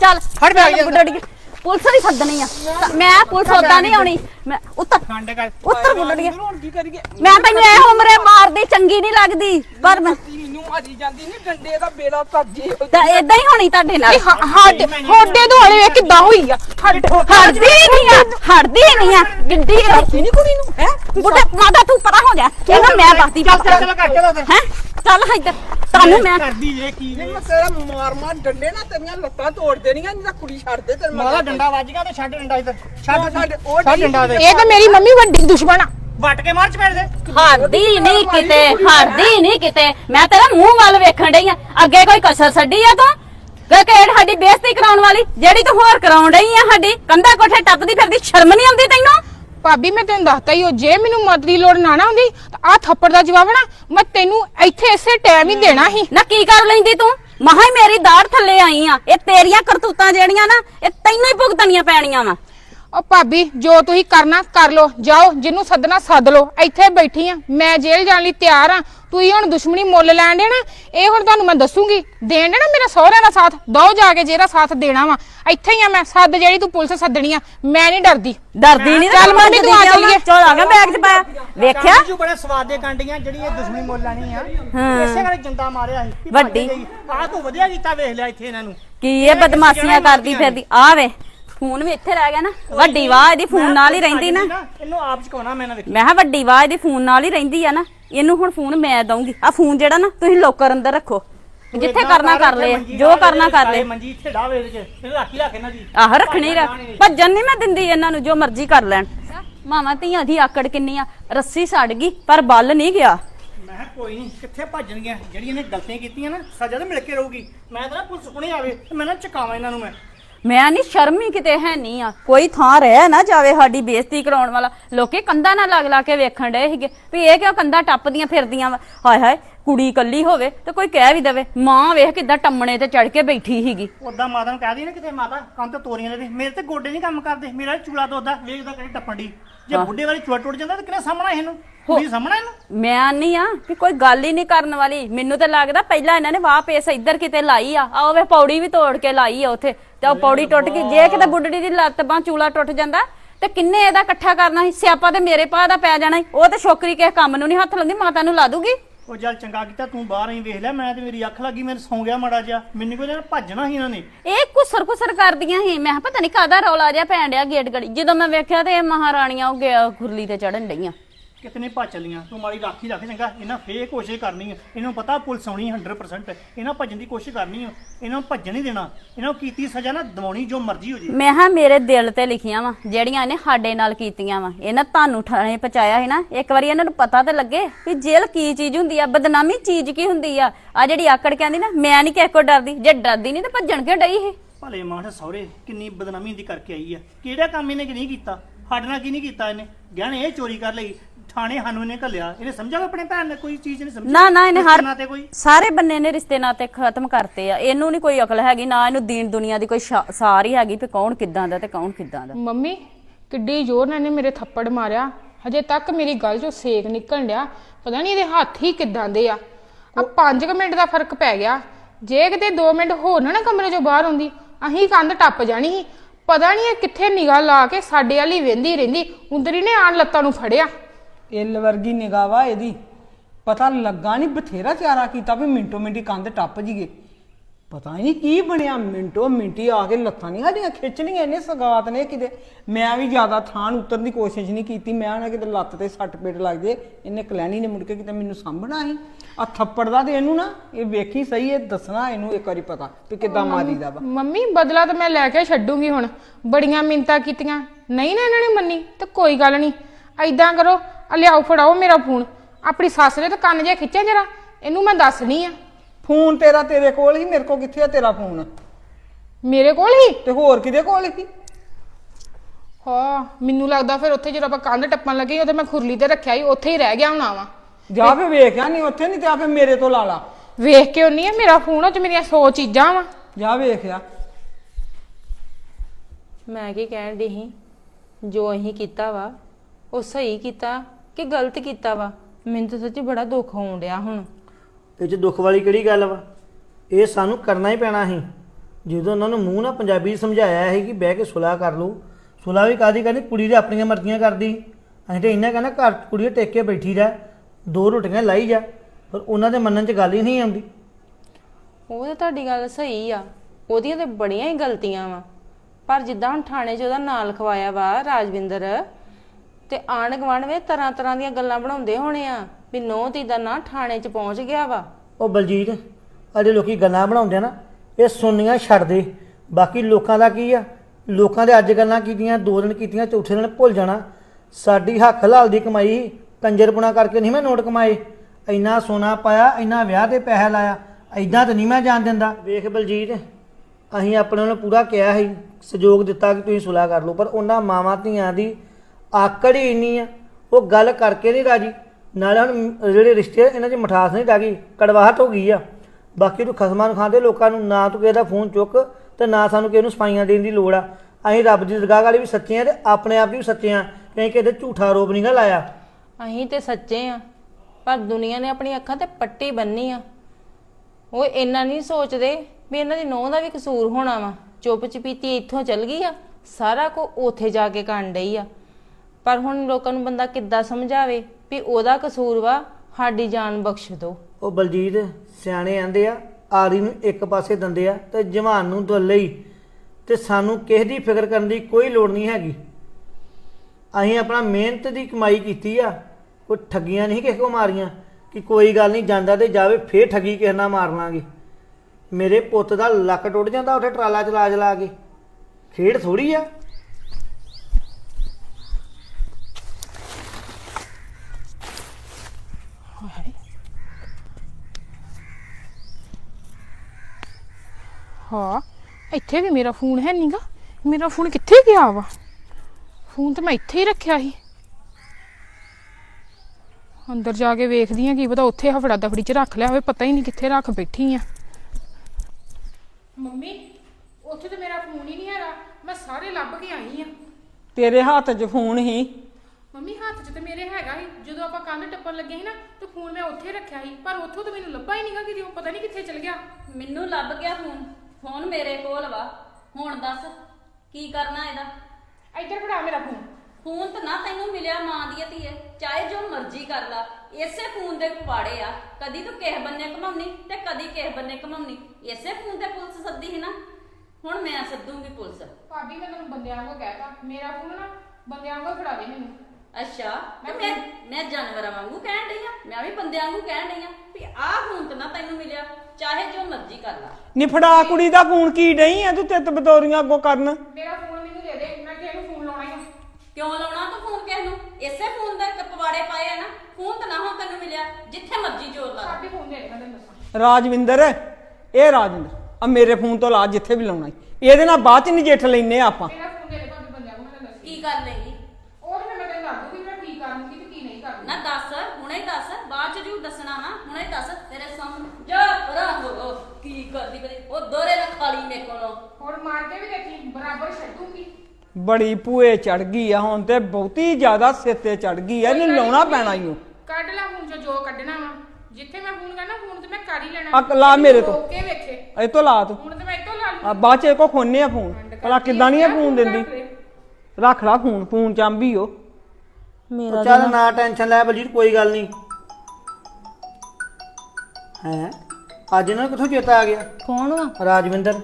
ਚੱਲ ਫੜ ਚੱਲ ਬੁੱਢੜੀ ਕੇ। ਪੁਲਿਸ ਦੀ ਸੱਦਣੀ ਆ। ਤਾਂ ਮੈਂ ਪੁਲਿਸ ਉਦਾਂ ਨਹੀਂ ਆਉਣੀ। ਮੈਂ ਉੱਤਰ ਖੰਡ ਕਰ। ਉੱਤਰ ਬੁੱਢੜੀ ਹੁਣ ਕੀ ਕਰੀਏ? ਮੈਂ ਤੈਨੂੰ ਇਹ ਉਮਰੇ ਮਾਰਦੀ ਚੰਗੀ ਨਹੀਂ ਲੱਗਦੀ। ਪਰ ਮੈਂ ਮੈਨੂੰ ਮਾਰੀ ਜਾਂਦੀ ਨਹੀਂ ਡੰਡੇ ਦਾ ਬੇੜਾ ਭੱਜੇ ਤਾਂ ਇਦਾਂ ਹੀ ਹੋਣੀ ਤੁਹਾਡੇ ਨਾਲ। ਸਾਡੇ ਹੋਡੇ ਦੁਆਲੇ ਵੇਖ ਕਿੱਦਾਂ ਹੋਈ ਆ? ਹਟਦੀ ਨਹੀਂ ਆ ਹਟਦੀ ਨਹੀਂ ਆ। ਗਿੱਡੀ ਕਰਦੀ ਨਹੀਂ ਕੁੜੀ ਨੂੰ ਹੈ? ਬੁੱਢਾ ਮਾਦਾ ਤੂੰ ਪਤਾ ਹੋ ਗਿਆ। ਕਹਿੰਦਾ ਮੈਂ ਦੱਸਦੀ ਚੱਲ ਚੱਲ ਚੱਲ ਕਰ ਚੱਲ ਉਧਰ ਹੈ? ਚੱਲ ਇੱਧਰ। ਤੁਹਾਨੂੰ ਮੈਂ ਕਰਦੀ ਜੇ ਕੀ ਨਹੀਂ ਮੈਂ ਤੇਰਾ ਮਾਰ ਮਾਰ ਡੰਡੇ ਨਾਲ ਤੇਰੀਆਂ ਲੱਤਾਂ ਤੋੜ ਦੇਣੀਆਂ ਨਹੀਂ ਤਾਂ ਕੁੜੀ ਛੱਡ ਦੇ ਤੇਰੇ ਮਾਦਾ ਡੰਡਾ ਵੱਜ ਗਿਆ ਤੇ ਛੱਡ ਡੰਡਾ ਇੱਧਰ। ਛੱਡ ਛੱਡ, ਉਹ ਛੱਡ ਡੰਡਾ ਦੇ ਇਹ ਤਾਂ ਮੇਰੀ ਮੰਮੀ ਵੱਡੀ ਦੁਸ਼ਮਣ ਆ। ਵੱਟ ਕੇ ਮਾਰ ਚਪੇੜ ਦੇ। ਹਟਦੀ ਨਹੀਂ ਕਿਤੇ ਹਟਦੀ ਨਹੀਂ ਕਿਤੇ। ਮੈਂ ਤੇਰਾ ਮੂੰਹ ਵੱਲ ਵੇਖਣ ਡਈ ਆ। ਅੱਗੇ ਕੋਈ ਕਸਰ ਛੱਡੀ ਆ ਤੂੰ? ਗਕੇੜ ਸਾਡੀ ਬੇਇੱਜ਼ਤੀ ਕਰਾਉਣ ਵਾਲੀ? ਜਿਹੜੀ ਤੂੰ ਹੋਰ ਕਰਾਉਣ ਡਈ ਆ ਸਾਡੀ ਕੰਧਾ ਕੋਠੇ ਟੱਪਦੀ ਫਿਰਦੀ ਸ਼ਰਮ ਨਹੀਂ ਆਉਂਦੀ ਤੈਨੂੰ? ਭਾਬੀ ਮੈਂ ਤੈਨੂੰ ਦੱਸਤਾ ਹੀ ਉਹ ਜੇ ਮੈਨੂੰ ਮਦਦ ਦੀ ਲੋੜ ਨਾ ਨਾ ਹੁੰਦੀ ਤਾਂ ਆ ਥੱਪੜ ਦਾ ਜਵਾਬ ਨਾ ਮੈਂ ਤੈਨੂੰ ਇੱਥੇ ਇਸੇ ਟਾਈਮ ਹੀ ਦੇਣਾ ਸੀ। ਨਾ ਕੀ ਕਰ ਲੈਂਦੀ ਤੂੰ? ਮਹਾ ਹੀ ਮੇਰੀ ਦਾੜ ਥੱਲੇ ਆਈ ਆ। ਇਹ ਤੇਰੀਆਂ ਕਰਤੂਤਾਂ ਜਿਹੜੀਆਂ ਨਾ ਇਹ ਤੈਨੂੰ ਹੀ ਭੁਗਤਣੀਆਂ ਪੈਣੀਆਂ ਵਾ। ਉਹ ਭਾਬੀ ਜੋ ਤੁਸੀਂ ਕਰਨਾ ਕਰ ਲੋ ਜਾਓ ਜਿਹਨੂੰ ਸੱਦਣਾ ਸੱਦ ਲੋ ਇੱਥੇ ਬੈਠੀ ਆ। ਮੈਂ ਜੇਲ੍ਹ ਜਾਣ ਲਈ ਤਿਆਰ ਆ। ਤੁਸੀਂ ਹੁਣ ਦੁਸ਼ਮਣੀ ਮੁੱਲ ਲੈਣ ਦੇ ਨਾ ਇਹ ਹੁਣ ਤੁਹਾਨੂੰ ਮੈਂ ਦੱਸੂਗੀ। ਦੇਣ ਦੇ ਨਾ ਮੇਰੇ ਸਹੁਰਿਆਂ ਦਾ ਸਾਥ। ਦੋ ਜਾ ਕੇ ਜਿਹੜਾ ਸਾਥ ਦੇਣਾ ਵਾ। ਇੱਥੇ ਹੀ ਆ ਮੈਂ। ਸੱਦ ਜਿਹੜੀ ਤੂੰ ਪੁਲਿਸ ਸੱਦਣੀ ਆ। ਮੈਂ ਨਹੀਂ ਡਰਦੀ। ਡਰਦੀ ਨਹੀਂ ਚੱਲ ਮੰਮੀ ਤੂੰ ਆ ਚੱਲੀਏ। ਚਲ ਆ ਗਿਆ ਬੈਗ 'ਚ ਪਾਇਆ? ਵੇਖਿਆ? 'ਚ ਬੜੇ ਸਵਾਦ ਦੇ ਕਾਂਡੀਆਂ ਜਿਹੜੀਆਂ ਦੁਸ਼ਮਣੀ ਮੁੱਲ ਲੈਣੀ ਆ। ਇਸੇ ਕਰਕੇ ਜੰਦਾ ਮਾਰਿਆ ਸੀ। ਵੱਡੀ। ਆ ਤੂੰ ਵਧੀਆ ਕੀਤਾ ਵੇਖ ਲਿਆ ਇੱਥੇ ਇਹਨਾਂ ਨੂੰ। ਕੀ ਇਹ ਬਦਮਾਸ਼ੀਆਂ ਕਰਦੀ ਫਿਰਦੀ। ਆ ਵੇ। ਫੋਨ ਵੀ ਇੱਥੇ ਰਹਿ ਗਿਆ ਨਾ ਵੱਡੀ ਵਾਹ ਇਹਦੀ ਫੋਨ ਨਾਲ ਹੀ ਰਹਿੰਦੀ ਨਾ। ਇਹਨੂੰ ਆਪ ਚਕਾਉਣਾ ਮੈਂ ਨਾ ਵੇਖੀ। ਮੈਂ ਕਿਹਾ ਵੱਡੀ ਵਾਹ ਇਹਦੀ ਫੋਨ ਨਾਲ ਹੀ ਰਹਿੰਦੀ ਆ ਨਾ ਇਹਨੂੰ ਹੁਣ ਫੋਨ ਮੈਂ ਦਊਂਗੀ। ਆ ਫੋਨ ਜਿਹੜਾ ਨਾ ਤੁਸੀਂ ਲੋਕਰ ਅੰਦਰ ਰੱਖੋ। ਜਿੱਥੇ ਕਰਨਾ ਕਰ ਲੈ ਜੋ ਕਰਨਾ ਕਰ ਲੈ। ਮੰਜੀ ਇੱਥੇ ਡਾਵੇ ਇਹਦੇ ਚ ਇਹਨੂੰ ਰੱਖੀ ਰੱਖ ਇਹਨਾਂ ਦੀ। ਆਹ ਰੱਖਣੀ ਰੱਖ ਭੱਜਣ ਨਹੀਂ ਮੈਂ ਦਿੰਦੀ ਇਹਨਾਂ ਨੂੰ ਜੋ ਮਰਜ਼ੀ ਕਰ ਲੈਣ। ਮਾਵਾਂ ਧੀਆਂ ਦੀ ਆਕੜ ਕਿੰਨੀ ਆ ਰੱਸੀ ਸੜ ਗਈ ਪਰ ਬਲ ਨਹੀਂ ਗਿਆ। ਮੈਂ ਕੋਈ ਨਹੀਂ ਕਿੱਥੇ ਭੱਜਣਗੀਆਂ? ਜਿਹੜੀਆਂ ਨੇ ਗਲਤੀਆਂ ਕੀਤੀਆਂ ਨਾ ਸਜ਼ਾ ਤਾਂ ਮਿਲ ਕੇ ਰਹੂਗੀ। ਮੈਂ ਤਾਂ ਨਾ ਪੁਲਿਸ ਕੋਲੇ ਆਵੇ ਮੈਂ ਨਾ ਚਕਾਵਾਂ ਇਹਨਾਂ ਨੂੰ ਮੈਂ। ਮੈਂ ਨਹੀਂ ਸ਼ਰਮ ਹੀ ਕਿਤੇ ਹੈ ਨਹੀਂ ਆ। ਕੋਈ ਥਾਂ ਰਹਿ ਨਾ ਜਾਵੇ ਸਾਡੀ ਬੇਇੱਜ਼ਤੀ ਕਰਾਉਣ ਵਾਲਾ। ਲੋਕੀ ਕੰਧਾਂ ਨਾਲ ਲੱਗ ਲਾ ਕੇ ਵੇਖਣ ਡਏ ਸੀਗੇ ਵੀ ਇਹ ਕਿਉਂ ਕੰਧਾਂ ਟੱਪਦੀਆਂ ਫਿਰਦੀਆਂ ਵਾ? ਹਾਏ ਹਾਏ ਕੁੜੀ ਕੱਲੀ ਹੋਵੇ ਤੇ ਕੋਈ ਕਹਿ ਵੀ ਦਵੇ ਮਾਂ ਵੇਖ ਕਿੱਦਾਂ ਟੰਮਣੇ ਤੇ ਚੜ ਕੇ ਬੈਠੀ ਸੀਗੀ। ਉਦਾਂ ਮਾਤਾ ਨੂੰ ਕਹਿ ਦਈਏ ਨਾ ਕਿਤੇ ਮਾਤਾ ਕੰਨ ਤੇ ਤੋਰੀਆਂ ਦੇ ਮੇਰੇ ਤੇ ਗੋਡੇ ਨਹੀਂ ਕੰਮ ਕਰਦੇ ਮੇਰਾ ਚੂਲਾ ਦੋਦਾ ਵੇਖਦਾ ਕਿਹੜੀ ਟੱਪਣ ਦੀ ਜੇ ਬੁੱਢੇ ਵਾਲੀ ਚੂਲਾ ਟੁੱਟ ਜਾਂਦਾ ਤਾਂ ਕਿਹਨੇ ਸਾਹਮਣਾ ਇਹਨੂੰ? ਕੁੜੀ ਸਾਹਮਣਾ ਇਹਨੂੰ? ਮੈਂ ਨਹੀਂ ਆ ਕਿ ਕੋਈ ਗੱਲ ਹੀ ਨਹੀਂ ਕਰਨ ਵਾਲੀ। ਮੈਨੂੰ ਤਾਂ ਲੱਗਦਾ ਪਹਿਲਾਂ ਇਹਨਾਂ ਨੇ ਵਾਹ ਪੇਸ ਇੱਧਰ ਕਿਤੇ ਲਾਈ ਆ। ਆ ਉਹ ਪੌੜੀ ਵੀ ਤੋੜ ਕੇ ਲਾਈ ਆ ਉੱਥੇ। ਤੇ ਉਹ ਪੌੜੀ ਟੁੱਟ ਗਈ। ਜੇ ਕਿਤੇ ਬੁੱਢੜੀ ਦੀ ਲੱਤ ਬਾਹ ਚੂਲਾ ਟੁੱਟ ਜਾਂਦਾ ਤੇ ਕਿੰਨੇ ਇਹਦਾ ਇਕੱਠਾ ਕਰਨਾ ਸੀ? ਸਿਆਪਾ ਤੇ ਮੇਰੇ ਪਾ ਦਾ ਪੈ ਜਾਣਾ ਉਹ ਤੇ ਛੋਕਰੀ ਕਿਸੇ ਕੰਮ ਨੂੰ ਨਹੀਂ ਹੱਥ ਲਾਉਂਦੀ ਮਾਤਾ ਨੂੰ ਲਾ ਦੂਗੀ। ਉਹ ਜਲ ਚੰਗਾ ਕੀਤਾ, ਤੂੰ ਬਾਹਰ ਹੀ ਵੇਖ ਲਿਆ ਮੈਂ ਤੇ ਮੇਰੀ ਅੱਖ ਲੱਗੀ, ਮੈਨੂੰ ਸੌਂ ਗਿਆ ਮੜਾ ਜਿਹਾ। ਮੈਨੂੰ ਕੋਈ ਨਾ ਭੱਜਣਾ ਸੀ ਇਹਨਾਂ ਨੇ। ਇਹ ਕੁਸਰ ਕੁਸਰ ਕਰਦੀਆਂ ਸੀ। ਮੈਂ ਕਿਹਾ ਪਤਾ ਨਹੀਂ ਕਾਦਾ ਰੌਲਾ ਜਿਹਾ ਪੈਣ ਡਿਆ ਗੇਟ ਗੜੀ। ਜਦੋਂ ਮੈਂ ਵੇਖਿਆ ਤੇ ਇਹ ਮਹਾਰਾਣੀਆਂ ਉਹ ਗਿਆ ਗੁਰਲੀ ਤੇ ਚੜਨ ਡਈਆਂ। ਕਿਤਨੇ ਭੱਜ ਚਲੀਆਂ? ਤੂੰ ਮਾੜੀ ਰਾਖੀ ਰੱਖ ਚੰਗਾ। ਇਹਨਾਂ ਫੇਰ ਕੋਸ਼ਿਸ਼ ਕਰਨੀ ਹੈ ਇਹਨੂੰ ਪਤਾ ਪੁਲਿਸ ਆਉਣੀ 100% ਇਹਨਾਂ ਭੱਜਣ ਦੀ ਕੋਸ਼ਿਸ਼ ਕਰਨੀ ਹੈ ਇਹਨਾਂ ਨੂੰ ਭੱਜਣ ਨਹੀਂ ਦੇਣਾ। ਇਹਨਾਂ ਨੂੰ ਕੀਤੀ ਸਜ਼ਾ ਨਾ ਦਵਾਉਣੀ ਜੋ ਮਰਜ਼ੀ ਹੋ ਜੇ। ਮੈਂ ਹਾਂ ਮੇਰੇ ਦਿਲ ਤੇ ਲਿਖੀਆਂ ਵਾ ਜਿਹੜੀਆਂ ਇਹਨੇ ਸਾਡੇ ਨਾਲ ਕੀਤੀਆਂ ਵਾ। ਇਹਨਾਂ ਤੁਹਾਨੂੰ ਠਾਣੇ ਪਹੁੰਚਾਇਆ ਹੈ ਨਾ ਇੱਕ ਵਾਰੀ ਇਹਨਾਂ ਨੂੰ ਪਤਾ ਤੇ ਲੱਗੇ ਵੀ ਜੇਲ੍ਹ ਕੀ ਚੀਜ਼ ਹੁੰਦੀ ਆ ਬਦਨਾਮੀ ਚੀਜ਼ ਕੀ ਹੁੰਦੀ ਆ। ਆ ਜਿਹੜੀ ਆਕੜ ਕਹਿੰਦੀ ਨਾ ਮੈਂ ਨਹੀਂ ਕਿਸੇ ਕੋ ਡਰਦੀ ਜੇ ਡਰਦੀ ਨਹੀਂ ਤੇ ਭੱਜਣ ਕਿਉਂ ਡਈ ਇਹ? ਭਲੇ ਮਾਠ ਸਹੁਰੇ ਕਿੰਨੀ ਬਦਨਾਮੀ ਦੀ ਕਰਕੇ ਆਈ ਆ। ਕਿਹੜਾ ਕੰਮ ਇਹਨੇ ਕਿ ਨਹੀਂ ਕੀਤਾ? ਸਾਡੇ ਨਾਲ ਕੀ ਨਹੀਂ ਕੀਤਾ ਇਹਨੇ? ਗਹਿਣੇ ਇਹ ਚੋਰੀ ਕਰ ਲਈ। ਥਾਣੇ ਸਾਨੂੰ ਇਹਨੇ ਘੱਲਿਆ। ਇਹਨੇ ਸਮਝਿਆ ਵੀ ਆਪਣੇ ਭੈਣ ਨੇ ਕੋਈ ਚੀਜ਼ ਨਹੀਂ ਸਮਝੀ? ਨਾ ਨਾ ਇਹਨੇ ਹਰ ਨਾ ਤੇ ਕੋਈ? ਸਾਰੇ ਬੰਨੇ ਨੇ ਰਿਸ਼ਤੇ ਨਾਤੇ ਖਤਮ ਕਰਤੇ ਆ। ਇਹਨੂੰ ਨਹੀਂ ਕੋਈ ਅਕਲ ਹੈਗੀ ਨਾ ਇਹਨੂੰ ਦੀਨ ਦੁਨੀਆ ਦੀ ਕੋਈ ਸ਼ਾ- ਸਾਰ ਹੀ ਹੈਗੀ ਵੀ ਕੌਣ ਕਿੱਦਾਂ ਦਾ ਤੇ ਕੌਣ ਕਿੱਦਾਂ ਦਾ। ਮੰਮੀ ਕਿੱਡੀ ਜ਼ੋਰ ਨਾਲ ਇਹਨੇ ਮੇਰੇ ਥੱਪੜ ਮਾਰਿਆ। ਹਜੇ ਤੱਕ ਮੇਰੀ ਗੱਲ 'ਚੋਂ ਸੇਕ ਨਿਕਲਣ ਡਿਆ। ਪਤਾ ਨਹੀਂ ਇਹਦੇ ਹੱਥ ਹੀ ਕਿੱਦਾਂ ਦੇ ਆ। ਆ 5 ਮਿੰਟ ਦਾ ਫ਼ਰਕ ਪੈ ਗਿਆ। ਜੇ ਕਿਤੇ 2 ਮਿੰਟ ਹੋਰ ਨਾ ਨਾ ਕਮਰੇ 'ਚੋਂ ਬਾਹਰ ਆਉਂਦੀ ਅਹੀਂ ਕੰਧ ਟੱਪ ਜਾਣੀ ਸੀ। ਪਤਾ ਨਹੀਂ ਇਹ ਕਿੱਥੇ ਨਿਗਾਹ ਲਾ ਕੇ ਸਾਡੇ ਵਾਲੀ ਵੇਂਦੀ ਰਹਿੰਦੀ। ਉਂਦਰੀ ਨੇ ਆਣ ਲੱਤਾਂ ਨੂੰ ਫੜਿਆ। ਇੱਲ ਵਰਗੀ ਨਿਗਾਹ ਵਾ ਇਹਦੀ। ਪਤਾ ਲੱਗਾ ਨਹੀਂ ਬਥੇਰਾ ਚਾਰਾ ਕੀਤਾ ਵੀ ਮਿੰਟੋ ਮਿੰਟੀ ਕੰਧ ਟੱਪ ਜੀਏ। ਪਤਾ ਹੀ ਨਹੀਂ ਕੀ ਬਣਿਆ ਮਿੰਟੋ ਮਿੰਟੀ ਆ ਕੇ ਲੱਤਾਂ ਨਹੀਂ ਸਾਡੀਆਂ ਖਿੱਚਣੀਆਂ ਇਹਨੇ ਸਗਾਤ ਨੇ ਕਿਤੇ। ਮੈਂ ਵੀ ਜ਼ਿਆਦਾ ਥਾਂ ਉਤਰਨ ਦੀ ਕੋਸ਼ਿਸ਼ ਨਹੀਂ ਕੀਤੀ ਮੈਂ ਨਾ ਕਿਤੇ ਲੱਤ ਤੇ ਸੱਟ ਪੇਟ ਲੱਗ ਜੇ ਇਹਨੇ ਕਲੈਣੀ ਨੇ ਮੁੜ ਕੇ ਕਿਤੇ ਮੈਨੂੰ ਸਾਂਭਣਾ ਸੀ। ਆ ਥੱਪੜ ਦਾ ਤੇ ਇਹਨੂੰ ਨਾ ਇਹ ਵੇਖੀ ਸਹੀ ਇਹ ਦੱਸਣਾ ਇਹਨੂੰ ਇੱਕ ਵਾਰੀ ਪਤਾ ਵੀ ਕਿੱਦਾਂ ਮਾਰੀਦਾ ਵਾ। ਮੰਮੀ ਬਦਲਾ ਤਾਂ ਮੈਂ ਲੈ ਕੇ ਛੱਡੂਗੀ ਹੁਣ। ਬੜੀਆਂ ਮਿੰਤਾ ਕੀਤੀਆਂ। ਨਹੀਂ ਨਾ ਇਹਨਾਂ ਨੇ ਮੰਨੀ ਤੇ ਕੋਈ ਗੱਲ ਨਹੀਂ ਐਦਾਂ ਕਰੋ ਆ ਲਿਆਓ ਫੜਾਓ ਮੇਰਾ ਫੋਨ। ਆਪਣੀ ਸੱਸ ਦੇ ਤਾਂ ਕੰਨ ਜੇ ਖਿੱਚਿਆ ਜਰਾ ਇਹਨੂੰ ਮੈਂ ਦੱਸਣੀ ਆ। ਫੋਨ ਤੇਰਾ ਤੇਰੇ ਕੋਲ ਹੀ ਮੇਰੇ ਕੋਲ ਕਿੱਥੇ ਆ ਤੇਰਾ ਫੋਨ? ਮੇਰੇ ਕੋਲ ਹੀ? ਤੇ ਹੋਰ ਕਿਹਦੇ ਕੋਲ ਸੀ ਹਾਂ ਮੈਨੂੰ ਲੱਗਦਾ ਫਿਰ ਉੱਥੇ ਜਦੋਂ ਆਪਾਂ ਕੰਧ ਟੱਪਣ ਲੱਗੇ ਉਹਦੇ ਮੈਂ ਖੁਰਲੀ ਤੇ ਰੱਖਿਆ ਸੀ ਉੱਥੇ ਹੀ ਰਹਿ ਗਿਆ ਹੋਣਾ ਵਾ। ਜਾ ਫੇ ਵੇਖਿਆ ਨਹੀਂ ਉੱਥੇ ਨਹੀਂ ਤੇ ਆ ਫੇ ਮੇਰੇ ਤੋਂ ਲਾ ਲਾ। ਵੇਖ ਕੇ ਹੁੰਨੀ ਆ ਮੇਰਾ ਫੋਨ ਉਹ ਚ ਮੇਰੀਆਂ 100 ਚੀਜ਼ਾਂ ਵਾ। ਜਾ ਵੇਖਿਆ ਮੈਂ ਕੀ ਕਹਿਣ ਦੀ ਸੀ? ਜੋ ਅਸੀਂ ਕੀਤਾ ਵਾ ਉਹ ਸਹੀ ਕੀਤਾ ਕਿ ਗਲਤ ਕੀਤਾ ਵਾ? ਮੈਨੂੰ ਤਾਂ ਸੱਚੀ ਬੜਾ ਦੁੱਖ ਹੋਣ ਡਿਆ ਹੁਣ। ਇਹ ਚ ਦੁੱਖ ਵਾਲੀ ਕਿਹੜੀ ਗੱਲ ਵਾ? ਇਹ ਸਾਨੂੰ ਕਰਨਾ ਹੀ ਪੈਣਾ ਸੀ। ਜਦੋਂ ਉਹਨਾਂ ਨੂੰ ਮੂੰਹ ਨਾਲ ਪੰਜਾਬੀ 'ਚ ਸਮਝਾਇਆ ਹੈ ਕਿ ਬਹਿ ਕੇ ਸੁਲਾਹ ਕਰ ਲਓ ਸੁਲਾਹ ਵੀ ਕਾਦੀ ਕਰਨੀ? ਕੁੜੀ ਦੇ ਆਪਣੀਆਂ ਮਰਜ਼ੀਆਂ ਕਰਦੀ। ਅਸੀਂ ਤੇ ਇੰਨਾ ਕਹਿੰਦਾ ਘਰ ਕੁੜੀ ਟੇਕ ਕੇ ਬੈਠੀ ਰਹਿ ਦੋ ਰੋਟੀਆਂ ਲਾਈ ਜਾ ਪਰ ਉਹਨਾਂ ਦੇ ਮੰਨਣ 'ਚ ਗੱਲ ਹੀ ਨਹੀਂ ਆਉਂਦੀ। ਉਹ ਤਾਂ ਤੁਹਾਡੀ ਗੱਲ ਸਹੀ ਆ। ਉਹਦੀਆਂ ਤੇ ਬੜੀਆਂ ਹੀ ਗਲਤੀਆਂ ਵਾ। ਪਰ ਜਿੱਦਾਂ ਹੁਣ ਥਾਣੇ 'ਚ ਉਹਦਾ ਨਾਂ ਲਿਖਵਾਇਆ ਵਾ ਰਾਜਵਿੰਦਰ ਤੇ ਆਣ ਗਵਣ ਵੇ ਤਰ੍ਹਾਂ ਤਰ੍ਹਾਂ ਦੀਆਂ ਗੱਲਾਂ ਬਣਾਉਂਦੇ ਹੋਣੇ ਆ ਵੀ ਨੌ ਤੀ ਦਾ ਨਾਂ ਥਾਣੇ 'ਚ ਪਹੁੰਚ ਗਿਆ ਵਾ। ਉਹ ਬਲਜੀਤ ਅਜੇ ਲੋਕੀ ਗੱਲਾਂ ਬਣਾਉਂਦੇ ਆ ਨਾ ਇਹ ਸੁਣਨੀਆਂ ਛੱਡ ਦੇ। ਬਾਕੀ ਲੋਕਾਂ ਦਾ ਕੀ ਆ? ਲੋਕਾਂ ਦੇ ਅੱਜ ਗੱਲਾਂ ਕੀਤੀਆਂ ਦੋ ਦਿਨ ਕੀਤੀਆਂ ਚੌਥੇ ਦਿਨ ਭੁੱਲ ਜਾਣਾ। ਸਾਡੀ ਹੱਕ ਹਲਾਲ ਦੀ ਕਮਾਈ ਕੰਜਰਪੁਣਾ ਕਰਕੇ ਨਹੀਂ ਮੈਂ ਨੋਟ ਕਮਾਏ। ਇੰਨਾ ਸੋਨਾ ਪਾਇਆ ਇੰਨਾ ਵਿਆਹ ਤੇ ਪੈਸਾ ਲਾਇਆ ਐਦਾਂ ਤਾਂ ਨਹੀਂ ਮੈਂ ਜਾਣ ਦਿੰਦਾ। ਵੇਖ ਬਲਜੀਤ ਅਸੀਂ ਆਪਣੇ ਨੂੰ ਪੂਰਾ ਕਿਹਾ ਸੀ ਸਹਿਯੋਗ ਦਿੱਤਾ ਕਿ ਤੁਸੀਂ ਸੁਲਾਹ ਕਰ ਲਓ ਪਰ ਉਹਨਾਂ ਮਾਵਾਂ ਧੀਆਂ ਦੀ ਆਕੜ ਹੀ ਇੰਨੀ ਆ। ਉਹ ਗੱਲ ਕਰਕੇ ਨਹੀਂ ਰਾਜੀ। ਨਾਲੇ ਹੁਣ ਜਿਹੜੇ ਰਿਸ਼ਤੇ ਆ, ਇਹਨਾਂ 'ਚ ਮਠਾਸ ਨਹੀਂ ਲੱਗੀ ਕੜਵਾਹਟ ਹੋ ਗਈ ਆ। ਬਾਕੀ ਤੂੰ ਖਸਮਾਂ ਨੂੰ ਖਾਂਦੇ ਲੋਕਾਂ ਨੂੰ ਨਾ ਤੂੰ ਕਿਸੇ ਦਾ ਫੋਨ ਚੁੱਕ ਤੇ ਨਾ ਸਾਨੂੰ ਕਿਸੇ ਨੂੰ ਸਫਾਈਆਂ ਦੇਣ ਦੀ ਲੋੜ ਆ। ਅਸੀਂ ਰੱਬ ਦੀ ਦਰਗਾਹ ਵਾਲੇ ਵੀ ਸੱਚੇ ਆ ਤੇ ਆਪਣੇ ਆਪ ਵੀ ਸੱਚੇ ਆ। ਕਹੀਂ ਕਿਤੇ ਝੂਠਾ ਆਰੋਪ ਨਹੀਂ ਗਾ ਲਾਇਆ। ਅਸੀਂ ਤੇ ਸੱਚੇ ਆ। ਪਰ ਦੁਨੀਆ ਨੇ ਆਪਣੀ ਅੱਖਾਂ ਤੇ ਪੱਟੀ ਬੰਨੀ ਆ। ਉਹ ਇੰਨਾ ਨਹੀਂ ਸੋਚਦੇ ਵੀ ਇਹਨਾਂ ਦੀ ਨੋਹ ਦਾ ਵੀ ਕਸੂਰ ਹੋਣਾ ਵਾ। ਚੁੱਪ ਚਪੀਤੀ ਇੱਥੋਂ ਚੱਲ ਗਈ ਆ। ਸਾਰਾ ਕੋ ਉਥੇ ਜਾ ਕੇ ਕਰਨ ਡਈ ਆ। ਪਰ ਹੁਣ ਲੋਕਾਂ ਨੂੰ ਬੰਦਾ ਕਿੱਦਾਂ ਸਮਝਾਵੇ ਵੀ ਉਹਦਾ ਕਸੂਰ ਵਾ, ਸਾਡੀ ਜਾਨ ਬਖਸ਼ ਦਿਓ। ਉਹ ਬਲਜੀਤ, ਸਿਆਣੇ ਆਂਦੇ ਆ, ਆਰੀ ਨੂੰ ਇੱਕ ਪਾਸੇ ਦੰਦੇ ਆ ਤੇ ਜਵਾਨ ਨੂੰ ਦੁੱਲੇ ਹੀ ਤੇ ਸਾਨੂੰ ਕਿਸੇ ਦੀ ਫਿਕਰ ਕਰਨ ਦੀ ਕੋਈ ਲੋੜ ਨਹੀਂ ਹੈਗੀ। ਅਸੀਂ ਆਪਣਾ ਮਿਹਨਤ ਦੀ ਕਮਾਈ ਕੀਤੀ ਆ, ਕੋਈ ਠੱਗੀਆਂ ਨਹੀਂ ਕਿਸੇ ਕੋ ਮਾਰੀਆਂ, ਕਿ ਕੋਈ ਗੱਲ ਨਹੀਂ, ਜਾਂਦਾ ਤੇ ਜਾਵੇ, ਫੇਰ ਠੱਗੀ ਕਿਸੇ ਨਾਲ ਮਾਰ ਲਾਂਗੇ। ਮੇਰੇ ਪੁੱਤ ਦਾ ਲੱਕ ਟੁੱਟ ਜਾਂਦਾ ਉੱਥੇ ਟਰਾਲਾ ਚਲਾ ਚਲਾ ਕੇ। ਖੇਡ ਥੋੜੀ ਆ। ਹਾਂ ਇੱਥੇ ਵੀ ਮੇਰਾ ਫੋਨ ਹੈ ਨਹੀਂਗਾ ਮੇਰਾ ਫੋਨ ਕਿੱਥੇ ਗਿਆ ਵਾ? ਫੋਨ ਤਾਂ ਮੈਂ ਇੱਥੇ ਹੀ ਰੱਖਿਆ ਸੀ। ਅੰਦਰ ਜਾ ਕੇ ਵੇਖਦੀ ਆ ਕੀ ਪਤਾ ਉੱਥੇ ਹਫੜਾ ਦਫੜੀ ਚ ਰੱਖ ਲਿਆ ਹੋਵੇ ਪਤਾ ਹੀ ਨਹੀਂ ਕਿੱਥੇ ਰੱਖ ਬੈਠੀ ਆ ਮੰਮੀ ਉੱਥੇ ਤਾਂ ਮੇਰਾ ਫੋਨ ਹੀ ਨਹੀਂ ਹੈਗਾ। ਮੈਂ ਸਾਰੇ ਲੱਭ ਕੇ ਆਈ ਆ ਤੇਰੇ ਹੱਥ 'ਚ ਫੋਨ ਹੀ। ਮੰਮੀ ਹੱਥ 'ਚ ਤੇ ਮੇਰੇ ਹੈਗਾ ਸੀ ਜਦੋਂ ਆਪਾਂ ਕੰਧ ਟੱਪਣ ਲੱਗੇ ਸੀ ਨਾ ਤੇ ਫੋਨ ਮੈਂ ਉੱਥੇ ਰੱਖਿਆ ਸੀ। ਪਰ ਉੱਥੋਂ ਤਾਂ ਮੈਨੂੰ ਲੱਭਾ ਹੀ ਨਹੀਂਗਾ ਕਿ ਉਹ ਪਤਾ ਨਹੀਂ ਕਿੱਥੇ ਚਲ ਗਿਆ। ਮੈਨੂੰ ਲੱਭ ਗਿਆ ਫੋਨ। ਫੋਨ ਮੇਰੇ ਕੋਲ ਵਾ। ਹੁਣ ਦੱਸ ਕੀ ਕਰਨਾ ਇਹਦਾ? ਇੱਧਰ ਫੜਾ ਮੇਰਾ ਫੋਨ। ਫੋਨ ਤਾਂ ਨਾ ਤੈਨੂੰ ਮਿਲਿਆ ਮਾਂ ਦੀ ਧੀਏ। ਚਾਹੇ ਜੋ ਮਰਜ਼ੀ ਕਰ ਲਾ ਇਸੇ ਫੋਨ ਦੇ ਪਵਾੜੇ ਆ। ਕਦੀ ਤੂੰ ਕਿਸੇ ਬੰਨੇ ਘਮਾਉਣੀ ਤੇ ਕਦੀ ਕਿਸੇ ਬੰਨੇ ਘਮਾਉਣੀ। ਇਸੇ ਫੋਨ ਤੇ ਪੁਲਿਸ ਸੱਦੀ ਸੀ ਨਾ। ਹੁਣ ਮੈਂ ਸੱਦੂਗੀ ਪੁਲਿਸ। ਭਾਬੀ ਮੈਂ ਤੈਨੂੰ ਬੰਦਿਆਂ ਵਾਂਗੂ ਕਹਿਤਾ। ਮੇਰਾ ਫੋਨ ਨਾ ਬੰਦਿਆਂ ਵਾਂਗੂ ਫੜਾ ਦੇ ਮੈਨੂੰ। ਅੱਛਾ ਤੇ ਮੈਂ ਮੈਂ ਜਾਨਵਰਾਂ ਵਾਂਗੂ ਕਹਿਣ ਡਈ ਆ ਮੈਂ ਵੀ ਬੰਦਿਆਂ ਵਾਂਗੂ ਕਹਿਣ ਡਈ ਆ ਵੀ ਆਹ ਫੋਨ ਤਾਂ ਨਾ ਤੈਨੂੰ ਮਿਲਿਆ ਚਾਹੇ ਜੋ ਮਰਜ਼ੀ ਕਰ ਲਾ। ਨੀ ਫੜਾ ਕੁੜੀ ਦਾ ਫੋਨ ਕੀ ਡਈ ਆ ਤੂੰ ਤਿੱਤ ਬਤੌਰੀਆਂ ਅੱਗੋਂ ਕਰਨ? ਮੇਰਾ ਫੋਨ ਮੈਨੂੰ ਦੇ ਦੇ ਮੈਂ ਕਿਸੇ ਨੂੰ ਫੋਨ ਲਾਉਣਾ ਹੀ ਆ। ਕਿਉਂ ਲਾਉਣਾ ਤੂੰ ਫੋਨ ਕਿਸ ਨੂੰ? ਇਸੇ ਫੋਨ ਦੇ ਪਵਾੜੇ ਪਾਏ ਆ ਨਾ ਫੋਨ ਤਾਂ ਨਾ ਹੁਣ ਤੈਨੂੰ ਮਿਲਿਆ ਜਿੱਥੇ ਮਰਜ਼ੀ ਜ਼ੋਰ ਲਾ। ਭਾਬੀ ਫੋਨ ਦੇ ਦੇ ਮੈਂ ਤੈਨੂੰ ਦੱਸਾਂ। ਰਾਜਵਿੰਦਰ ਇਹ ਰਾਜਵਿੰਦਰ ਆ ਮੇਰੇ ਫੋਨ ਤੋਂ ਲਾ ਜਿੱਥੇ ਵੀ ਲਾਉਣਾ ਈ। ਇਹਦੇ ਨਾਲ ਬਾਅਦ ਚ ਨਜਿੱਠ ਲੈਨੇ ਆਪਾਂ। ਮੇਰਾ ਫੋਨ ਦੇ ਦੇ ਭਾਬੀ ਬੰਦਿਆਂ ਵਾਂਗੂ ਮੈਂ ਦੱਸ ਕੀ ਕਰ ਲੇਗੀ ਉਹ ਤਾਂ ਮੈਂ ਤੈਨੂੰ ਦੱਸ ਦੂੰਗੀ ਮੈਂ ਕੀ ਕਰੂੰਗੀ ਤੇ ਕੀ ਨਹੀਂ ਕਰੂੰਗੀ ਨਾ ਦੱਸ ਹੁਣੇ ਦੱਸ ਬਾਅਦ ਚ ਜੂ ਦੱਸਣਾ ਵਾ ਹੁਣੇ ਦੱਸ ਤੇਰੇ ਸਾਹਮਣੇ। ਜਾ ਰੰਗ ਕੀ ਕਰਦੀ ਕਰੀ ਉਹ ਦੋਰੇ ਨਾ ਖਾਲੀ ਮੇ ਕੋਲੋਂ। ਹੁਣ ਮਾਰ ਕੇ ਵੀ ਦੇਖੀ ਬਰਾਬਰ ਛੱਡੂੰਗੀ। ਬੜੀ ਭੂਏ ਚੜ ਗਈ ਆ ਹੁਣ ਤੇ ਬਹੁਤੀ ਜ਼ਿਆਦਾ ਸਿਰ ਤੇ ਚੜ ਗਈ ਆ ਇਹਨੂੰ ਲਾਉਣਾ ਪੈਣਾ ਈ ਓ। ਕੱਢ ਲੈ ਫੋਨ ਚੋਂ ਜੋ ਕੱਢਣਾ ਵਾ। ਜਿੱਥੇ ਮੈਂ ਫੋਨ ਕਰਨਾ ਫੋਨ ਤੇ ਮੈਂ ਕਰ ਹੀ ਲੈਣਾ। ਆ ਲਾ ਮੇਰੇ ਤੋਂ। ਓਕੇ ਵੇਖੇ। ਇਹ ਤੋਂ ਲਾ ਤੂੰ। ਹੁਣ ਤੇ ਮੈਂ ਇੱਥੋਂ ਲਾ ਲੂ ਆ ਬਾਅਦ ਚ ਇਹ ਕੋ ਖੋਨੇ ਆ ਫੋਨ। ਭਲਾ ਕਿੱਦਾਂ ਨਹੀਂ ਇਹ ਫੋਨ ਦਿੰਦੀ? ਰੱਖ ਲਾ ਫੋਨ ਫੋਨ ਚਾਂਬੀ ਓ। ਮੇਰਾ ਚੱਲ ਨਾ ਟੈਨਸ਼ਨ ਲੈ ਬਲਜੀਤ ਕੋਈ ਗੱਲ ਨਹੀਂ ਹੈ? ਅੱਜ ਇਹਨਾਂ ਨੂੰ ਕਿੱਥੋਂ ਚੇਤਾ ਆ ਗਿਆ? ਕੌਣ ਵਾ? ਰਾਜਵਿੰਦਰ।